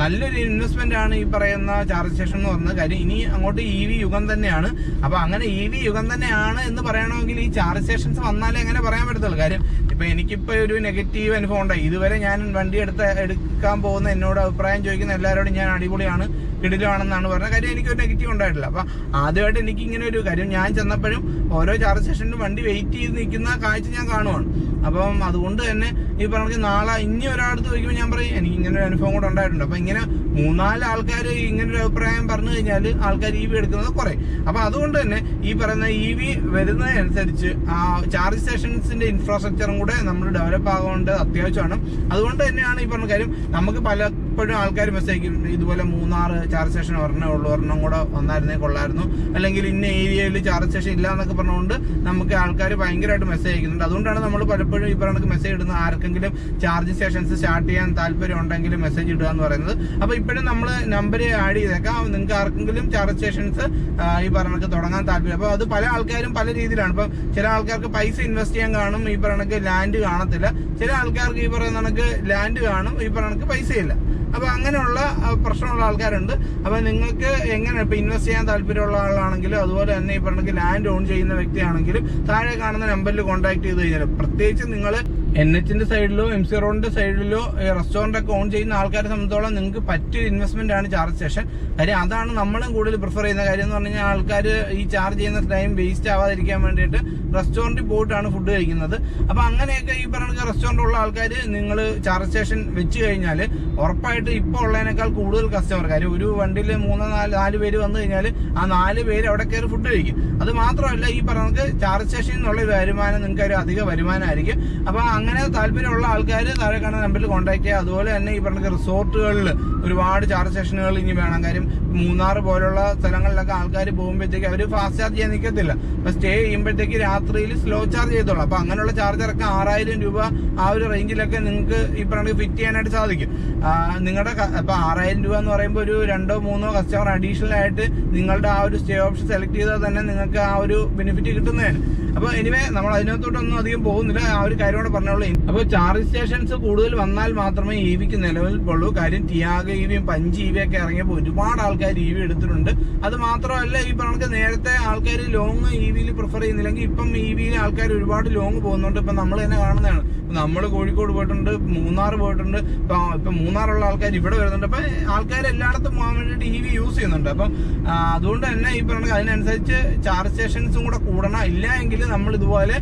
നല്ലൊരു ഇൻവെസ്റ്റ്മെന്റ് ആണ് ഈ പറയുന്ന ചാർജ് സ്റ്റേഷൻ എന്ന് പറഞ്ഞത്. കാര്യം ഇനി അങ്ങോട്ട് ഇ വി യുഗം തന്നെയാണ്. അപ്പൊ അങ്ങനെ ഇ വി യുഗം തന്നെയാണ് എന്ന് പറയണമെങ്കിൽ ഈ ചാർജ് സ്റ്റേഷൻസ് വന്നാലേ അങ്ങനെ പറയാൻ പറ്റത്തുള്ളൂ. കാര്യം ഇപ്പൊ എനിക്കിപ്പോ ഒരു നെഗറ്റീവ് അനുഭവം ഉണ്ടായി. ഇതുവരെ ഞാൻ വണ്ടി എടുത്ത എടുക്കാൻ പോകുന്ന എന്നോട് അഭിപ്രായം ചോദിക്കുന്ന എല്ലാവരോടും ഞാൻ അടിപൊളിയാണ് കിടിലാണെന്നാണ് പറഞ്ഞ കാര്യം എനിക്കൊരു നെഗറ്റീവ് ഉണ്ടായിട്ടില്ല. അപ്പൊ ആദ്യമായിട്ട് എനിക്ക് ഇങ്ങനെ ഒരു കാര്യം ഞാൻ ചെന്നപ്പോഴും ഓരോ ചാർജ് സ്റ്റേഷനിലും വണ്ടി വെയിറ്റ് ചെയ്ത് നിൽക്കുന്ന കാഴ്ച ഞാൻ കാണുവാണ്. അപ്പം അതുകൊണ്ട് തന്നെ ഈ പറഞ്ഞ നാളെ ഇനി ഒരാളടുത്ത് ചോദിക്കുമ്പോൾ ഞാൻ പറയും എനിക്ക് ഇങ്ങനെ ഒരു അനുഭവം കൂടെ ഉണ്ടായിട്ടുണ്ട്. അപ്പൊ ഇങ്ങനെ മൂന്നാൽ ആൾക്കാർ ഇങ്ങനെ ഒരു അഭിപ്രായം പറഞ്ഞു കഴിഞ്ഞാൽ ആൾക്കാർ ഇ വി എടുക്കുന്നത് കുറെ. അപ്പൊ അതുകൊണ്ട് തന്നെ ഈ പറയുന്ന ഇ വി വരുന്നതനുസരിച്ച് ആ ചാർജ് സ്റ്റേഷൻസിന്റെ ഇൻഫ്രാസ്ട്രക്ചറും കൂടെ നമ്മൾ ഡെവലപ്പ് ആകേണ്ടത് അത്യാവശ്യമാണ്. അതുകൊണ്ട് തന്നെയാണ് ഈ പറഞ്ഞ കാര്യം നമുക്ക് പല പലപ്പോഴും ആൾക്കാർ മെസ്സേജ് ഇതുപോലെ മൂന്നാർ ചാർജ് സ്റ്റേഷൻ ഒരെണ്ണേ ഉള്ളൂ ഒരെണ്ണം കൂടെ വന്നായിരുന്നേ കൊള്ളായിരുന്നു. അല്ലെങ്കിൽ ഇന്ന ഏരിയയിൽ ചാർജ് സ്റ്റേഷൻ ഇല്ല എന്നൊക്കെ പറഞ്ഞുകൊണ്ട് നമുക്ക് ആൾക്കാർ ഭയങ്കരമായിട്ട് മെസ്സേജ് അയക്കുന്നുണ്ട്. അതുകൊണ്ടാണ് നമ്മൾ പലപ്പോഴും ഈ പറഞ്ഞ മെസ്സേജ് ഇടുന്ന ആർക്കെങ്കിലും ചാർജ് സ്റ്റേഷൻസ് സ്റ്റാർട്ട് ചെയ്യാൻ താല്പര്യം ഉണ്ടെങ്കിൽ മെസ്സേജ് ഇടുക എന്ന് പറയുന്നത്. അപ്പോൾ ഇപ്പോഴും നമ്മൾ നമ്പർ ആഡ് ചെയ്തേക്കാം. നിങ്ങൾക്ക് ആർക്കെങ്കിലും ചാർജ് സ്റ്റേഷൻസ് ഈ പറഞ്ഞ തുടങ്ങാൻ താല്പര്യം. അപ്പോൾ അത് പല ആൾക്കാരും പല രീതിയിലാണ്. ഇപ്പം ചില ആൾക്കാർക്ക് പൈസ ഇൻവെസ്റ്റ് ചെയ്യാൻ കാണും ഈ പറഞ്ഞ ലാൻഡ് കാണത്തില്ല. ചില ആൾക്കാർക്ക് ഈ പറയുന്ന ലാൻഡ് കാണും ഈ പറഞ്ഞ പൈസയില്ല. അപ്പൊ അങ്ങനെയുള്ള പ്രശ്നമുള്ള ആൾക്കാരുണ്ട്. അപ്പോൾ നിങ്ങൾക്ക് എങ്ങനെ ഇപ്പോൾ ഇൻവെസ്റ്റ് ചെയ്യാൻ താല്പര്യമുള്ള ആളാണെങ്കിലും അതുപോലെ തന്നെ ഈ പറഞ്ഞ ലാൻഡ് ഓൺ ചെയ്യുന്ന വ്യക്തിയാണെങ്കിലും താഴെ കാണുന്ന നമ്പറിൽ കോൺടാക്ട് ചെയ്ത് കഴിഞ്ഞാൽ പ്രത്യേകിച്ച് നിങ്ങൾ എൻ എച്ചിന്റെ സൈഡിലോ എം സി റോഡിന്റെ സൈഡിലോ റെസ്റ്റോറന്റ് ഒക്കെ ഓൺ ചെയ്യുന്ന ആൾക്കാരെ സംബന്ധിച്ചോളം നിങ്ങൾക്ക് പറ്റിയ ഇൻവെസ്റ്റ്മെന്റ് ആണ് ചാർജ് സ്റ്റേഷൻ കാര്യം അതാണ് നമ്മളും കൂടുതൽ പ്രിഫർ ചെയ്യുന്ന കാര്യം എന്ന് പറഞ്ഞു കഴിഞ്ഞാൽ ആൾക്കാർ ഈ ചാർജ് ചെയ്യുന്ന ടൈം വേസ്റ്റ് ആവാതിരിക്കാൻ വേണ്ടിയിട്ട് റെസ്റ്റോറന്റിൽ പോയിട്ടാണ് ഫുഡ് കഴിക്കുന്നത്. അപ്പൊ അങ്ങനെയൊക്കെ ഈ പറഞ്ഞ റെസ്റ്റോറന്റ് ഉള്ള ആൾക്കാർ നിങ്ങൾ ചാർജ് സ്റ്റേഷൻ വെച്ച് കഴിഞ്ഞാൽ ഉറപ്പായിട്ട് ഇപ്പോൾ ഉള്ളതിനേക്കാൾ കൂടുതൽ കസ്റ്റമർ കാര്യം ഒരു വണ്ടിയിൽ മൂന്നോ നാല് നാല് പേര് വന്നു കഴിഞ്ഞാൽ ആ നാല് പേര് അവിടെ കയറി ഫുഡ് കഴിക്കും. അത് മാത്രമല്ല ഈ പറഞ്ഞ ചാർജ് സ്റ്റേഷനിൽ നിന്നുള്ള വരുമാനം നിങ്ങൾക്ക് ഒരു അധിക വരുമാനമായിരിക്കും. അപ്പൊ അങ്ങനെ താല്പര്യമുള്ള ആൾക്കാർ താഴെ കാണുന്ന നമ്പറിൽ കോൺടാക്ട് ചെയ്യുക. അതുപോലെ തന്നെ ഈ പറഞ്ഞ റിസോർട്ടുകളിൽ ഒരുപാട് ചാർജ് സ്റ്റേഷനുകൾ ഇനി വേണം. കാര്യം മൂന്നാർ പോലുള്ള സ്ഥലങ്ങളിലൊക്കെ ആൾക്കാർ പോകുമ്പോഴത്തേക്ക് അവർ ഫാസ്റ്റ് ചാർജ് ചെയ്യാൻ നിൽക്കത്തില്ല അപ്പം സ്റ്റേ ചെയ്യുമ്പോഴത്തേക്ക് രാത്രിയിൽ സ്ലോ ചാർജ് ചെയ്തോളാം. അപ്പം അങ്ങനെയുള്ള ചാർജറൊക്കെ ആറായിരം രൂപ ആ ഒരു റേഞ്ചിലൊക്കെ നിങ്ങൾക്ക് ഈ പറഞ്ഞ ഫിറ്റ് ചെയ്യാനായിട്ട് സാധിക്കും. നിങ്ങളുടെ ഇപ്പം ആറായിരം രൂപ എന്ന് പറയുമ്പോൾ ഒരു രണ്ടോ മൂന്നോ കസ്റ്റമർ അഡീഷണൽ ആയിട്ട് നിങ്ങളുടെ ആ ഒരു സ്റ്റേ ഓപ്ഷൻ സെലക്ട് ചെയ്താൽ തന്നെ നിങ്ങൾക്ക് ആ ഒരു ബെനിഫിറ്റ് കിട്ടുന്നതാണ്. അപ്പൊ എനിവേ നമ്മൾ അതിനകത്തോട്ടൊന്നും അധികം പോകുന്നില്ല. ആ ഒരു കാര്യം കൂടെ പറഞ്ഞോളൂ. അപ്പോൾ ചാർജ് സ്റ്റേഷൻസ് കൂടുതൽ വന്നാൽ മാത്രമേ ഇ വിക്ക് നിലവിലുള്ളൂ കാര്യം ടിയാഗ ഇ വിയും പഞ്ച് ഇ വി ഒക്കെ ഇറങ്ങിയപ്പോൾ ഒരുപാട് ആൾക്കാർ ഇ വി എടുത്തിട്ടുണ്ട്. അത് മാത്രമല്ല ഈ പറഞ്ഞ നേരത്തെ ആൾക്കാർ ലോങ് ഇ വിയിൽ പ്രിഫർ ചെയ്യുന്നില്ലെങ്കിൽ ഇപ്പം ഇ വിയിൽ ആൾക്കാർ ഒരുപാട് ലോങ് പോകുന്നുണ്ട്. ഇപ്പം നമ്മൾ തന്നെ കാണുന്നതാണ്. നമ്മൾ കോഴിക്കോട് പോയിട്ടുണ്ട് മൂന്നാർ പോയിട്ടുണ്ട്. ഇപ്പൊ ഇപ്പൊ മൂന്നാറുള്ള ആൾക്കാർ ഇവിടെ വരുന്നുണ്ട്. അപ്പൊ ആൾക്കാർ എല്ലായിടത്തും പോകാൻ വേണ്ടിയിട്ട് ഇ വി യൂസ് ചെയ്യുന്നുണ്ട്. അപ്പം അതുകൊണ്ട് തന്നെ ഈ പറഞ്ഞ അതിനനുസരിച്ച് ചാർജ് സ്റ്റേഷൻസും കൂടെ കൂടണം. ഇല്ല എങ്കിൽ നമ്മൾ ഇതുപോലെ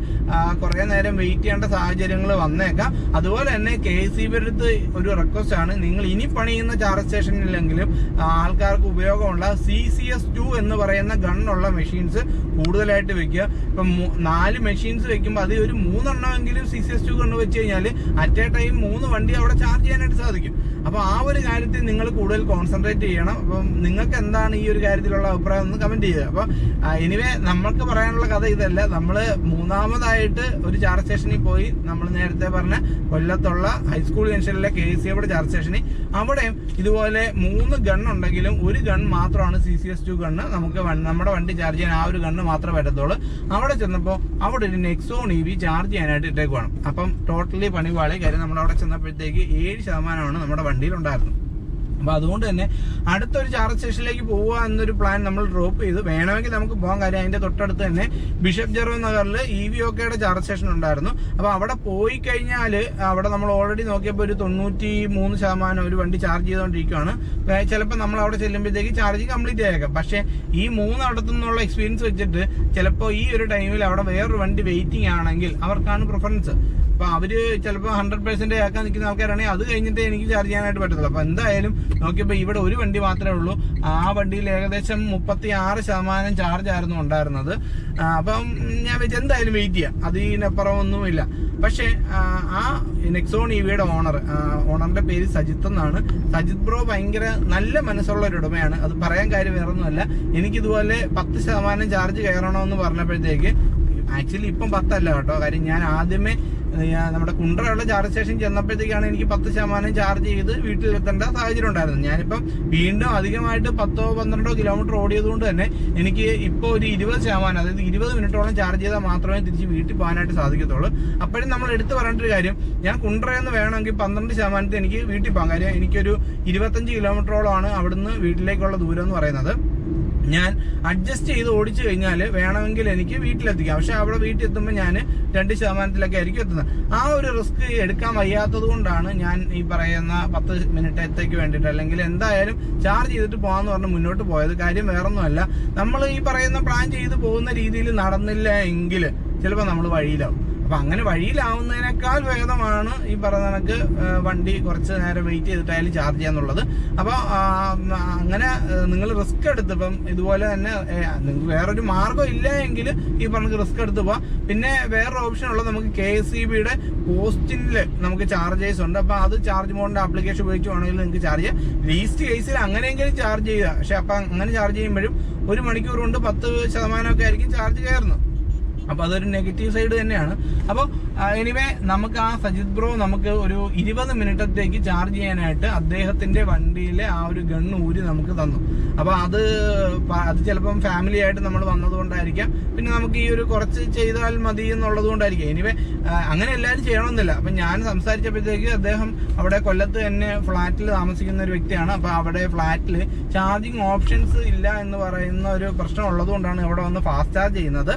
കുറെ നേരം വെയിറ്റ് ചെയ്യേണ്ട സാഹചര്യങ്ങൾ വന്നേക്കാം. അതുപോലെ തന്നെ കെ സി അടുത്ത് ഒരു റിക്വസ്റ്റ് ആണ്. നിങ്ങൾ ഇനി പണിയുന്ന ചാർജ് സ്റ്റേഷനിലെങ്കിലും ആൾക്കാർക്ക് ഉപയോഗമുള്ള സി സി എസ് ടു എന്ന് പറയുന്ന ഗണ്ണുള്ള മെഷീൻസ് കൂടുതലായിട്ട് വെക്കുക. ഇപ്പം നാല് മെഷീൻസ് വെക്കുമ്പോൾ അത് ഒരു മൂന്നെണ്ണമെങ്കിലും C C S two gun വെച്ച് കഴിഞ്ഞാൽ അറ്റ് എ ടൈം മൂന്ന് വണ്ടി അവിടെ ചാർജ് ചെയ്യാനായിട്ട് സാധിക്കും. അപ്പൊ ആ ഒരു കാര്യത്തിൽ നിങ്ങൾ കൂടുതൽ കോൺസെൻട്രേറ്റ് ചെയ്യണം. അപ്പം നിങ്ങൾക്ക് എന്താണ് ഈ ഒരു കാര്യത്തിലുള്ള അഭിപ്രായം ഒന്ന് കമന്റ് ചെയ്യുക. അപ്പൊ എനിവേ നമ്മൾക്ക് പറയാനുള്ള കഥ ഇതല്ല. നമ്മൾ മൂന്നാമതായിട്ട് ഒരു ചാർജ് സ്റ്റേഷനിൽ പോയി നമ്മൾ നേരത്തെ പറഞ്ഞ കൊല്ലത്തുള്ള ഹൈസ്കൂൾ ജംഗ്ഷനിലെ കെ സി എവിടെ ചാർജ് സ്റ്റേഷനിൽ അവിടെയും ഇതുപോലെ മൂന്ന് ഗൺ ഉണ്ടെങ്കിലും ഒരു ഗൺ മാത്രമാണ് C C S two gun നമുക്ക് നമ്മുടെ വണ്ടി ചാർജ് ചെയ്യാൻ ആ ഒരു ഗണ്ണ് മാത്രമേ പറ്റത്തുള്ളൂ. അവിടെ ചെന്നപ്പോൾ അവിടെ ഒരു നെക്സോൺ ഇ വി ചാർജ് ചെയ്യാനായിട്ട് ഇട്ടേക്കുവാണ്. അപ്പം ടോട്ടലി പണിപാളി കാര്യം നമ്മൾ അവിടെ ചെന്നപ്പോഴത്തേക്ക് ഏഴ് ശതമാനമാണ് നമ്മുടെ വണ്ടിയിൽ ഉണ്ടായിരുന്നത് അപ്പൊ അതുകൊണ്ട് തന്നെ അടുത്തൊരു ചാർജ് സ്റ്റേഷനിലേക്ക് പോവുക എന്നൊരു പ്ലാൻ നമ്മൾ ഡ്രോപ്പ് ചെയ്തു. വേണമെങ്കിൽ നമുക്ക് പോകാൻ കാര്യം അതിന്റെ തൊട്ടടുത്ത് തന്നെ ബിഷപ്പ് ജെറോ നഗറിൽ ഇ വി ഒക്കെയുടെ ചാർജ് സ്റ്റേഷൻ ഉണ്ടായിരുന്നു. അപ്പോൾ അവിടെ പോയി കഴിഞ്ഞാൽ അവിടെ നമ്മൾ ഓൾറെഡി നോക്കിയപ്പോൾ ഒരു തൊണ്ണൂറ്റി മൂന്ന് ശതമാനം ഒരു വണ്ടി ചാർജ് ചെയ്തുകൊണ്ടിരിക്കുകയാണ് ചിലപ്പോൾ നമ്മൾ അവിടെ ചെല്ലുമ്പോഴത്തേക്ക് ചാർജിങ് കംപ്ലീറ്റ് ആയേക്കാം. പക്ഷേ ഈ മൂന്നിടത്തു നിന്നുള്ള എക്സ്പീരിയൻസ് വെച്ചിട്ട് ചിലപ്പോൾ ഈ ഒരു ടൈമിൽ അവിടെ വേറൊരു വണ്ടി വെയിറ്റിംഗ് ആണെങ്കിൽ അവർക്കാണ് പ്രിഫറൻസ് അപ്പൊ അവർ ചിലപ്പോ ഹൺഡ്രഡ് പെർസെന്റ് ആക്കാൻ നിൽക്കുന്ന ആൾക്കാരാണെങ്കിൽ അത് കഴിഞ്ഞിട്ട് എനിക്ക് ചാർജ് ചെയ്യാനായിട്ട് പറ്റത്തില്ല അപ്പൊ എന്തായാലും നോക്കിയപ്പോൾ ഇവിടെ ഒരു വണ്ടി മാത്രമേ ഉള്ളൂ. ആ വണ്ടിയിൽ ഏകദേശം മുപ്പത്തി ആറ് ശതമാനം ചാർജ് ആയിരുന്നു ഉണ്ടായിരുന്നത്. അപ്പം ഞാൻ വെച്ച് എന്തായാലും വെയിറ്റ് ചെയ്യാം. അതിനപ്പുറം ഒന്നുമില്ല പക്ഷേ ആ, നെക്സോൺ ഇവിയുടെ ഓണർ ഓണറിന്റെ പേര് സജിത്ത് എന്നാണ്. സജിത് ബ്രോ ഭയങ്കര നല്ല മനസ്സുള്ള ഒരു ഉടമയാണ്. അത് പറയാൻ കാര്യം വേറൊന്നുമല്ല. എനിക്കിതുപോലെ പത്ത് ശതമാനം ചാർജ് കയറണമെന്ന് പറഞ്ഞപ്പോഴത്തേക്ക് ആക്ച്വലി ഇപ്പം പത്തല്ല കേട്ടോ. കാര്യം ഞാൻ ആദ്യമേ നമ്മുടെ കുണ്ടറയുള്ള ചാർജ് സ്റ്റേഷൻ ചെന്നപ്പോഴത്തേക്കാണ് എനിക്ക് പത്ത് ശതമാനം ചാർജ് ചെയ്ത് വീട്ടിലെത്തേണ്ട സാഹചര്യം ഉണ്ടായിരുന്നു ഞാനിപ്പം വീണ്ടും അധികമായിട്ട് പത്തോ പന്ത്രണ്ടോ കിലോമീറ്റർ ഓടിയതുകൊണ്ട് തന്നെ എനിക്ക് ഇപ്പോൾ ഒരു ഇരുപത് ശതമാനം അതായത് ഇരുപത് മിനിറ്റോളം ചാർജ് ചെയ്താൽ മാത്രമേ തിരിച്ച് വീട്ടിൽ പോകാനായിട്ട് സാധിക്കത്തുള്ളൂ. അപ്പോഴും നമ്മൾ എടുത്തു പറഞ്ഞിട്ടൊരു കാര്യം ഞാൻ കുണ്ടറയെന്ന് വേണമെങ്കിൽ പന്ത്രണ്ട് ശതമാനത്തിൽ എനിക്ക് വീട്ടിൽ പോകാം. കാര്യം എനിക്കൊരു ഇരുപത്തഞ്ച് കിലോമീറ്ററോളമാണ് അവിടുന്ന് വീട്ടിലേക്കുള്ള ദൂരം എന്ന് പറയുന്നത്. ഞാൻ അഡ്ജസ്റ്റ് ചെയ്ത് ഓടിച്ചു കഴിഞ്ഞാൽ വേണമെങ്കിൽ എനിക്ക് വീട്ടിലെത്തിക്കാം. പക്ഷെ അവിടെ വീട്ടിൽ എത്തുമ്പോൾ ഞാൻ രണ്ട് ശതമാനത്തിലൊക്കെ ആയിരിക്കും എത്തുന്നത്. ആ ഒരു റിസ്ക് എടുക്കാൻ വയ്യാത്തത് കൊണ്ടാണ് ഞാൻ ഈ പറയുന്ന പത്ത് മിനിറ്റത്തേക്ക് വേണ്ടിയിട്ട് അല്ലെങ്കിൽ എന്തായാലും ചാർജ് ചെയ്തിട്ട് പോകാമെന്ന് പറഞ്ഞ് മുന്നോട്ട് പോയത്. കാര്യം വേറൊന്നുമല്ല. നമ്മൾ ഈ പറയുന്ന പ്ലാൻ ചെയ്ത് പോകുന്ന രീതിയിൽ നടന്നില്ല എങ്കിൽ ചിലപ്പോൾ നമ്മൾ വഴിയിലാവും. അപ്പൊ അങ്ങനെ വഴിയിലാവുന്നതിനേക്കാൾ വേഗമാണ് ഈ പറഞ്ഞ കണക്ക് വണ്ടി കുറച്ച് നേരം വെയിറ്റ് ചെയ്തിട്ടായാലും ചാർജ് ചെയ്യാന്നുള്ളത്. അപ്പൊ അങ്ങനെ നിങ്ങൾ റിസ്ക് എടുത്തിപ്പം ഇതുപോലെ തന്നെ നിങ്ങൾക്ക് വേറൊരു മാർഗം ഇല്ല എങ്കിൽ ഈ പറഞ്ഞ റിസ്ക് എടുത്ത് പോവാം. പിന്നെ വേറൊരു ഓപ്ഷൻ ഉള്ളത് നമുക്ക് കെ എസ് സി ബിയുടെ പോസ്റ്റിനിൽ നമുക്ക് ചാർജേഴ്സ് ഉണ്ട്. അപ്പൊ അത് ചാർജ് മോഡിന്റെ ആപ്ലിക്കേഷൻ ഉപയോഗിക്കുവാണെങ്കിൽ നിങ്ങൾക്ക് ചാർജ് ചെയ്യാം. ലീസ്റ്റ് കേസിൽ അങ്ങനെയെങ്കിലും ചാർജ് ചെയ്യുക. പക്ഷെ അപ്പൊ അങ്ങനെ ചാർജ് ചെയ്യുമ്പോഴും ഒരു മണിക്കൂർ കൊണ്ട് പത്ത് ശതമാനമൊക്കെ ആയിരിക്കും ചാർജ് കയറുന്നത്. അപ്പൊ അതൊരു നെഗറ്റീവ് സൈഡ് തന്നെയാണ്. അപ്പോൾ എനിവേ നമുക്ക് ആ സജിത് ബ്രോ നമുക്ക് ഒരു ഇരുപത് മിനിറ്റത്തേക്ക് ചാർജ് ചെയ്യാനായിട്ട് അദ്ദേഹത്തിന്റെ വണ്ടിയിലെ ആ ഒരു ഗണ്ണ് ഊരി നമുക്ക് തന്നു. അപ്പൊ അത് അത് ചിലപ്പം ഫാമിലി ആയിട്ട് നമ്മൾ വന്നതുകൊണ്ടായിരിക്കാം. പിന്നെ നമുക്ക് ഈ ഒരു കുറച്ച് ചെയ്താൽ മതി എന്നുള്ളത് കൊണ്ടായിരിക്കാം. എനിവേ അങ്ങനെ എല്ലാവരും ചെയ്യണമെന്നില്ല. അപ്പൊ ഞാൻ സംസാരിച്ചപ്പോഴത്തേക്ക് അദ്ദേഹം അവിടെ കൊല്ലത്ത് തന്നെ ഫ്ലാറ്റിൽ താമസിക്കുന്ന ഒരു വ്യക്തിയാണ്. അപ്പൊ അവിടെ ഫ്ലാറ്റിൽ ചാർജിങ് ഓപ്ഷൻസ് ഇല്ല എന്ന് പറയുന്ന ഒരു പ്രശ്നം ഉള്ളതുകൊണ്ടാണ് ഇവിടെ വന്ന് ഫാസ്റ്റ് ചാർജ് ചെയ്യുന്നത്.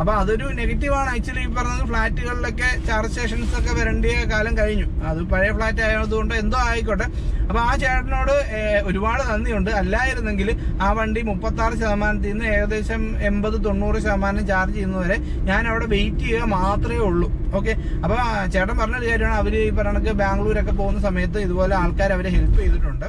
അപ്പൊ അതൊരു നെഗറ്റീവാണ് ആക്ച്വലി ഈ പറഞ്ഞത് ഫ്ലാറ്റുകളിലൊക്കെ ചാർജ് സ്റ്റേഷൻസ് ഒക്കെ വരേണ്ടിയ കാലം കഴിഞ്ഞു. അത് പഴയ ഫ്ലാറ്റ് ആയതുകൊണ്ട് എന്തോ ആയിക്കോട്ടെ. അപ്പൊ ആ ചേട്ടനോട് ഒരുപാട് നന്ദിയുണ്ട്. അല്ലായിരുന്നെങ്കിൽ ആ വണ്ടി മുപ്പത്തി ആറ് ശതമാനത്തിൽ നിന്ന് ഏകദേശം എൺപത് തൊണ്ണൂറ് ശതമാനം ചാർജ് ചെയ്യുന്നവരെ ഞാൻ അവിടെ വെയിറ്റ് ചെയ്യുക മാത്രമേ ഉള്ളൂ. ഓക്കെ അപ്പൊ ചേട്ടൻ പറഞ്ഞൊരു കാര്യമാണ്. അവർ ഈ പറഞ്ഞ ബാംഗ്ലൂരൊക്കെ പോകുന്ന സമയത്ത് ഇതുപോലെ ആൾക്കാർ അവരെ ഹെൽപ്പ് ചെയ്തിട്ടുണ്ട്.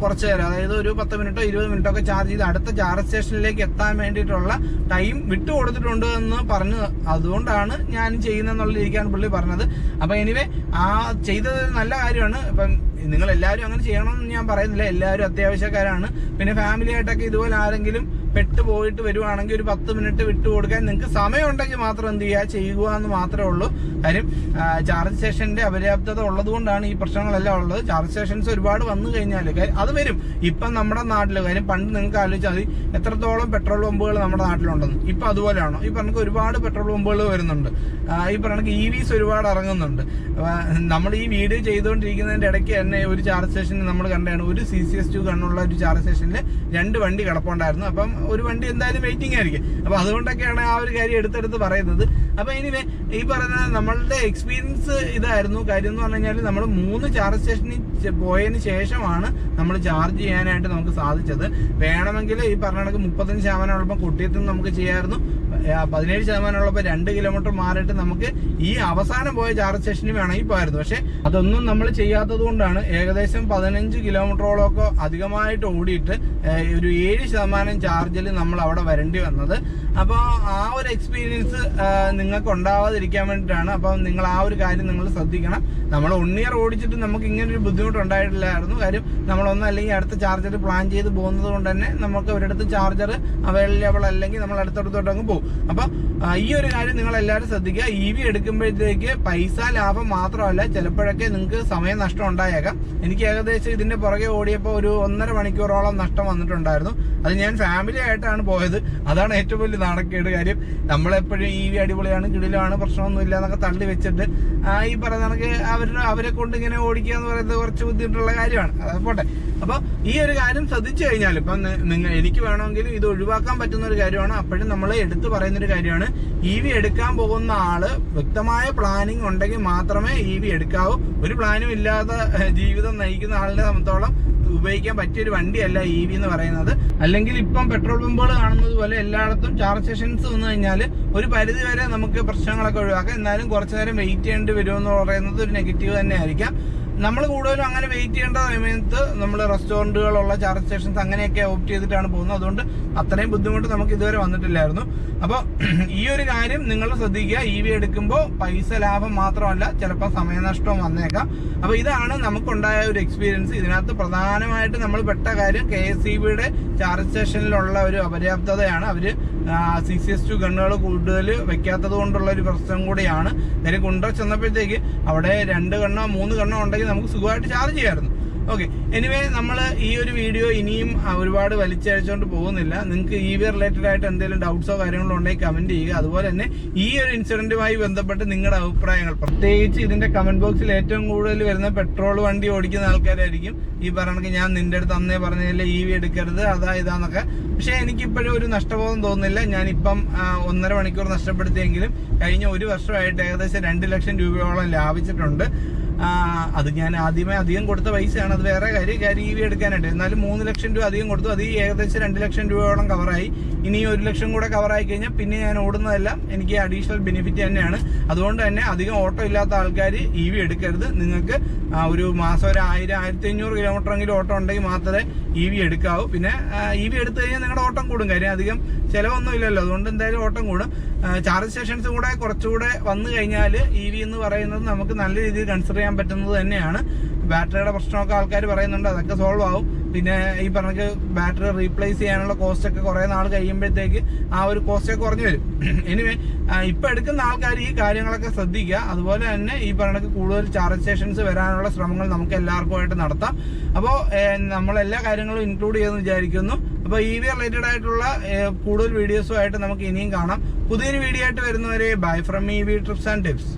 കുറച്ച് നേരം അതായത് ഒരു പത്ത് മിനിറ്റോ ഇരുപത് മിനിറ്റോ ഒക്കെ ചാർജ് ചെയ്ത് അടുത്ത ചാർജ് സ്റ്റേഷനിലേക്ക് എത്താൻ വേണ്ടിയിട്ടുള്ള ടൈം വിട്ടു കൊടുത്തിട്ടുണ്ട് എന്ന് പറഞ്ഞു അതുകൊണ്ടാണ് ഞാൻ ചെയ്യുന്നതെന്നുള്ള രീതിക്കാണ് പുള്ളി പറഞ്ഞത്. അപ്പം എനിവേ ആ ചെയ്തത് നല്ല കാര്യമാണ്. ഇപ്പം നിങ്ങൾ എല്ലാവരും അങ്ങനെ ചെയ്യണമെന്ന് ഞാൻ പറയുന്നില്ല. എല്ലാവരും അത്യാവശ്യക്കാരാണ്. പിന്നെ ഫാമിലി ആയിട്ടൊക്കെ ഇതുപോലെ ആരെങ്കിലും പെട്ട് പോയിട്ട് വരുവാണെങ്കിൽ ഒരു പത്ത് മിനിറ്റ് വിട്ടു കൊടുക്കാൻ നിങ്ങൾക്ക് സമയം ഉണ്ടെങ്കിൽ മാത്രം എന്ത് ചെയ്യുക? ചെയ്യുക എന്ന് മാത്രമേ ഉള്ളൂ. കാര്യം ചാർജ് സ്റ്റേഷന്റെ അപര്യാപ്തത ഉള്ളതുകൊണ്ടാണ് ഈ പ്രശ്നങ്ങളെല്ലാം ഉള്ളത്. ചാർജ് സ്റ്റേഷൻസ് ഒരുപാട് വന്നു കഴിഞ്ഞാൽ അത് വരും. ഇപ്പം നമ്മുടെ നാട്ടിൽ കാര്യം പണ്ട് നിങ്ങൾക്ക് ആലോചിച്ചാൽ മതി. എത്രത്തോളം പെട്രോൾ പമ്പുകൾ നമ്മുടെ നാട്ടിലുണ്ടെന്ന്. ഇപ്പൊ അതുപോലെയാണോ? ഈ പറഞ്ഞ ഒരുപാട് പെട്രോൾ പമ്പുകൾ വരുന്നുണ്ട്. ഈ പറഞ്ഞ ഇ വിസ് ഒരുപാട് ഇറങ്ങുന്നുണ്ട്. നമ്മൾ ഈ വീഡിയോ ചെയ്തുകൊണ്ടിരിക്കുന്നതിന്റെ ഇടയ്ക്ക് തന്നെ ഒരു ചാർജ് സ്റ്റേഷനിൽ നമ്മൾ കണ്ടാണ് ഒരു സി സി എസ് ടു കണ്ണുള്ള ഒരു ചാർജ് സ്റ്റേഷനിൽ രണ്ട് വണ്ടി കിടപ്പുണ്ടായിരുന്നു. അപ്പം ഒരു വണ്ടി എന്തായാലും വെയിറ്റിംഗ് ആയിരിക്കും. അപ്പൊ അതുകൊണ്ടൊക്കെയാണ് ആ ഒരു കാര്യം എടുത്തെടുത്ത് പറയുന്നത്. അപ്പൊ ഇനി ഈ പറയുന്ന നമ്മളുടെ എക്സ്പീരിയൻസ് ഇതായിരുന്നു. കാര്യം എന്ന് പറഞ്ഞു കഴിഞ്ഞാൽ നമ്മൾ മൂന്ന് ചാർജ് സ്റ്റേഷനിൽ പോയതിന് ശേഷമാണ് നമ്മൾ ചാർജ് ചെയ്യാനായിട്ട് നമുക്ക് സാധിച്ചത്. വേണമെങ്കിൽ ഈ പറഞ്ഞ കണക്ക് മുപ്പത്തഞ്ച് ശതമാനം ഉള്ളപ്പോൾ കുട്ടിയത്തിൽ നമുക്ക് ചെയ്യാമായിരുന്നു. പതിനേഴ് ശതമാനം ഉള്ളപ്പോൾ രണ്ട് കിലോമീറ്റർ മാറിയിട്ട് നമുക്ക് ഈ അവസാനം പോയ ചാർജ് സ്റ്റേഷനിൽ വേണമെങ്കിൽ പോയായിരുന്നു. പക്ഷെ അതൊന്നും നമ്മൾ ചെയ്യാത്തത് കൊണ്ടാണ് ഏകദേശം പതിനഞ്ച് കിലോമീറ്ററോളമൊക്കെ അധികമായിട്ട് ഓടിയിട്ട് ഒരു ഏഴ് ശതമാനം ചാർജിൽ നമ്മൾ അവിടെ വരേണ്ടി വന്നത്. അപ്പോൾ ആ ഒരു എക്സ്പീരിയൻസ് നിങ്ങൾക്ക് ഉണ്ടാവാതിരിക്കാൻ വേണ്ടിയിട്ടാണ്. അപ്പം നിങ്ങൾ ആ ഒരു കാര്യം നിങ്ങൾ ശ്രദ്ധിക്കണം. നമ്മൾ വൺ ഇയർ ഓടിച്ചിട്ട് നമുക്ക് ഇങ്ങനെ ഒരു ബുദ്ധിമുട്ട് ഉണ്ടായിട്ടില്ലായിരുന്നു കാര്യം നമ്മളൊന്നും അല്ലെങ്കിൽ അടുത്ത ചാർജർ പ്ലാൻ ചെയ്ത് പോകുന്നത് കൊണ്ട് തന്നെ നമുക്ക് ഒരിടത്ത് ചാർജർ അവൈലബിൾ അല്ലെങ്കിൽ നമ്മൾ അടുത്തടുത്തോട്ട് അങ്ങ് പോകും. അപ്പൊ ഈ ഒരു കാര്യം നിങ്ങൾ എല്ലാവരും ശ്രദ്ധിക്കുക. ഇ വി എടുക്കുമ്പോഴത്തേക്ക് പൈസ ലാഭം മാത്രമല്ല ചിലപ്പോഴൊക്കെ നിങ്ങൾക്ക് സമയം നഷ്ടം ഉണ്ടായേക്കാം. എനിക്ക് ഏകദേശം ഇതിന്റെ പുറകെ ഓടിയപ്പോൾ ഒരു ഒന്നര മണിക്കൂറോളം നഷ്ടം വന്നിട്ടുണ്ടായിരുന്നു. അത് ഞാൻ ഫാമിലി ആയിട്ടാണ് പോയത്. അതാണ് ഏറ്റവും വലിയ നാണക്കേട് കാര്യം. നമ്മളെപ്പോഴും ഇ വി അടിപൊളിയാണ് കിടിലാണ് പ്രശ്നമൊന്നുമില്ല എന്നൊക്കെ തള്ളി വെച്ചിട്ട് ഈ പറയുന്ന കണക്ക് അവരെ കൊണ്ട് ഇങ്ങനെ ഓടിക്കുക എന്ന് പറയുന്നത് കുറച്ച് ബുദ്ധിമുട്ടുള്ള കാര്യമാണ്. അത് പോട്ടെ. അപ്പൊ ഈ ഒരു കാര്യം ശ്രദ്ധിച്ചു കഴിഞ്ഞാൽ ഇപ്പൊ നിങ്ങൾ എനിക്ക് വേണമെങ്കിൽ ഇത് ഒഴിവാക്കാൻ പറ്റുന്ന ഒരു കാര്യമാണ്. അപ്പോഴും നമ്മൾ എടുത്തു പറയുന്ന ഒരു കാര്യമാണ്. ഇ വി എടുക്കാൻ പോകുന്ന ആൾ വ്യക്തമായ പ്ലാനിങ് ഉണ്ടെങ്കിൽ മാത്രമേ ഇ വി എടുക്കാവൂ. ഒരു പ്ലാനും ഇല്ലാതെ ജീവിതം നയിക്കുന്ന ആളിനെ സംബന്ധിച്ചോളം ഉപയോഗിക്കാൻ പറ്റിയ ഒരു വണ്ടിയല്ല ഇ വി എന്ന് പറയുന്നത്. അല്ലെങ്കിൽ ഇപ്പം പെട്രോൾ പമ്പുകൾ കാണുന്നത് പോലെ എല്ലായിടത്തും ചാർജ് സ്റ്റേഷൻസ് വന്നു കഴിഞ്ഞാൽ ഒരു പരിധി വരെ നമുക്ക് പ്രശ്നങ്ങളൊക്കെ ഒഴിവാക്കാം. എന്നാലും കുറച്ചു നേരം വെയിറ്റ് ചെയ്യേണ്ടി വരുമെന്ന് പറയുന്നത് ഒരു നെഗറ്റീവ് തന്നെ ആയിരിക്കാം നമ്മൾ കൂടുതലും അങ്ങനെ വെയിറ്റ് ചെയ്യേണ്ട സമയത്ത് നമ്മൾ റെസ്റ്റോറന്റുകളുള്ള ചാർജ് സ്റ്റേഷൻസ് അങ്ങനെയൊക്കെ ഓപ്റ്റ് ചെയ്തിട്ടാണ് പോകുന്നത്. അതുകൊണ്ട് അത്രയും ബുദ്ധിമുട്ട് നമുക്ക് ഇതുവരെ വന്നിട്ടില്ലായിരുന്നു. അപ്പോൾ [CLEARS THROAT] ഈ ഒരു കാര്യം നിങ്ങൾ ശ്രദ്ധിക്കുക. ഇ വി എടുക്കുമ്പോൾ പൈസ ലാഭം മാത്രമല്ല ചിലപ്പോൾ സമയനഷ്ടവും വന്നേക്കാം. അപ്പോൾ ഇതാണ് നമുക്കുണ്ടായ ഒരു എക്സ്പീരിയൻസ് ഇതിനകത്ത് പ്രധാനമായിട്ട് നമ്മൾ പെട്ട കാര്യം കെ എസ് സി ബിയുടെ ചാർജ് സ്റ്റേഷനിലുള്ള ഒരു അപര്യാപ്തതയാണ്. അവർ സി സി എസ് ടു ഗണ്ണുകൾ കൂടുതൽ വെക്കാത്തത് കൊണ്ടുള്ള ഒരു പ്രശ്നം കൂടിയാണ്. കാര്യം കൊണ്ടു ചെന്നപ്പോഴത്തേക്ക് അവിടെ രണ്ട് കണ്ണോ മൂന്ന് കണ്ണോ ഉണ്ടെങ്കിൽ നമുക്ക് സുഖമായിട്ട് ചാർജ് ചെയ്യാമായിരുന്നു. ഓക്കെ എനിവേ നമ്മൾ ഈ ഒരു വീഡിയോ ഇനിയും ഒരുപാട് വലിച്ചയച്ചുകൊണ്ട് പോകുന്നില്ല. നിങ്ങൾക്ക് ഇ വി റിലേറ്റഡ് ആയിട്ട് എന്തെങ്കിലും ഡൗട്ട്സോ കാര്യങ്ങളോ ഉണ്ടെങ്കിൽ കമന്റ് ചെയ്യുക. അതുപോലെ തന്നെ ഈ ഒരു ഇൻസിഡന്റുമായി ബന്ധപ്പെട്ട് നിങ്ങളുടെ അഭിപ്രായങ്ങൾ പ്രത്യേകിച്ച് ഇതിന്റെ കമന്റ് ബോക്സിൽ ഏറ്റവും കൂടുതൽ വരുന്ന പെട്രോൾ വണ്ടി ഓടിക്കുന്ന ആൾക്കാരായിരിക്കും. ഈ പറയണെങ്കിൽ ഞാൻ നിന്റെ അടുത്ത് അന്നേ പറഞ്ഞതല്ലേ ഇ വി എടുക്കരുത് അതാ ഇതാന്നൊക്കെ. പക്ഷെ എനിക്കിപ്പോഴും ഒരു നഷ്ടബോധം തോന്നുന്നില്ല. ഞാനിപ്പം ഒന്നര മണിക്കൂർ നഷ്ടപ്പെടുത്തിയെങ്കിലും കഴിഞ്ഞ ഒരു വർഷമായിട്ട് ഏകദേശം രണ്ട് ലക്ഷം രൂപയോളം ലാഭിച്ചിട്ടുണ്ട്. അത് ഞാൻ ആദ്യമേ അധികം കൊടുത്ത പൈസയാണ്. അത് വേറെ കാര്യം. കാര്യം ഇ വി എടുക്കാനായിട്ട്. എന്നാലും മൂന്ന് ലക്ഷം രൂപ അധികം കൊടുത്തു. അത് ഈ ഏകദേശം രണ്ട് ലക്ഷം രൂപയോളം കവറായി ഇനി ഒരു ലക്ഷം കൂടെ കവർ ആയി കഴിഞ്ഞാൽ പിന്നെ ഞാൻ ഓടുന്നതെല്ലാം എനിക്ക് അഡീഷണൽ ബെനിഫിറ്റ് തന്നെയാണ്. അതുകൊണ്ട് തന്നെ അധികം ഓട്ടോ ഇല്ലാത്ത ആൾക്കാർ ഇ വി എടുക്കരുത്. നിങ്ങൾക്ക് ഒരു മാസം ഒരു ആയിരം ആയിരത്തി അഞ്ഞൂറ് കിലോമീറ്റർ എങ്കിലും ഓട്ടോ ഉണ്ടെങ്കിൽ മാത്രമേ ഇ വി എടുക്കാവൂ. പിന്നെ ഇ വി എടുത്തു കഴിഞ്ഞാൽ നിങ്ങളുടെ ഓട്ടം കൂടും. കാര്യം അധികം ചിലവൊന്നും ഇല്ലല്ലോ. അതുകൊണ്ട് എന്തായാലും ഓട്ടം കൂടും. ചാർജ് സ്റ്റേഷൻസ് കൂടെ കുറച്ചുകൂടെ വന്നു കഴിഞ്ഞാൽ ഇ വി എന്ന് പറയുന്നത് നമുക്ക് നല്ല രീതിയിൽ കൺസിഡർ ചെയ്യാൻ പറ്റുന്നത് തന്നെയാണ്. ബാറ്ററിയുടെ പ്രശ്നമൊക്കെ ആൾക്കാർ പറയുന്നുണ്ട്. അതൊക്കെ സോൾവ് ആവും. പിന്നെ ഈ പറഞ്ഞ ബാറ്ററി റീപ്ലേസ് ചെയ്യാനുള്ള കോസ്റ്റ് ഒക്കെ കുറെ നാൾ കഴിയുമ്പോഴത്തേക്ക് ആ ഒരു കോസ്റ്റ് ഒക്കെ കുറഞ്ഞു വരും. എനിവേ ഇപ്പൊ എടുക്കുന്ന ആൾക്കാർ ഈ കാര്യങ്ങളൊക്കെ ശ്രദ്ധിക്കുക. അതുപോലെ തന്നെ ഈ പറഞ്ഞ കൂടുതൽ ചാർജ് സ്റ്റേഷൻസ് വരാനുള്ള ശ്രമങ്ങൾ നമുക്ക് എല്ലാവർക്കുമായിട്ട് നടത്താം. അപ്പോൾ നമ്മൾ എല്ലാ കാര്യങ്ങളും ഇൻക്ലൂഡ് ചെയ്യുമെന്ന് വിചാരിക്കുന്നു. അപ്പോൾ ഇ വി റിലേറ്റഡ് ആയിട്ടുള്ള കൂടുതൽ വീഡിയോസുമായിട്ട് നമുക്ക് ഇനിയും കാണാം. പുതിയൊരു വീഡിയോ ആയിട്ട് വരുന്നവരെ bye from E V trips and tips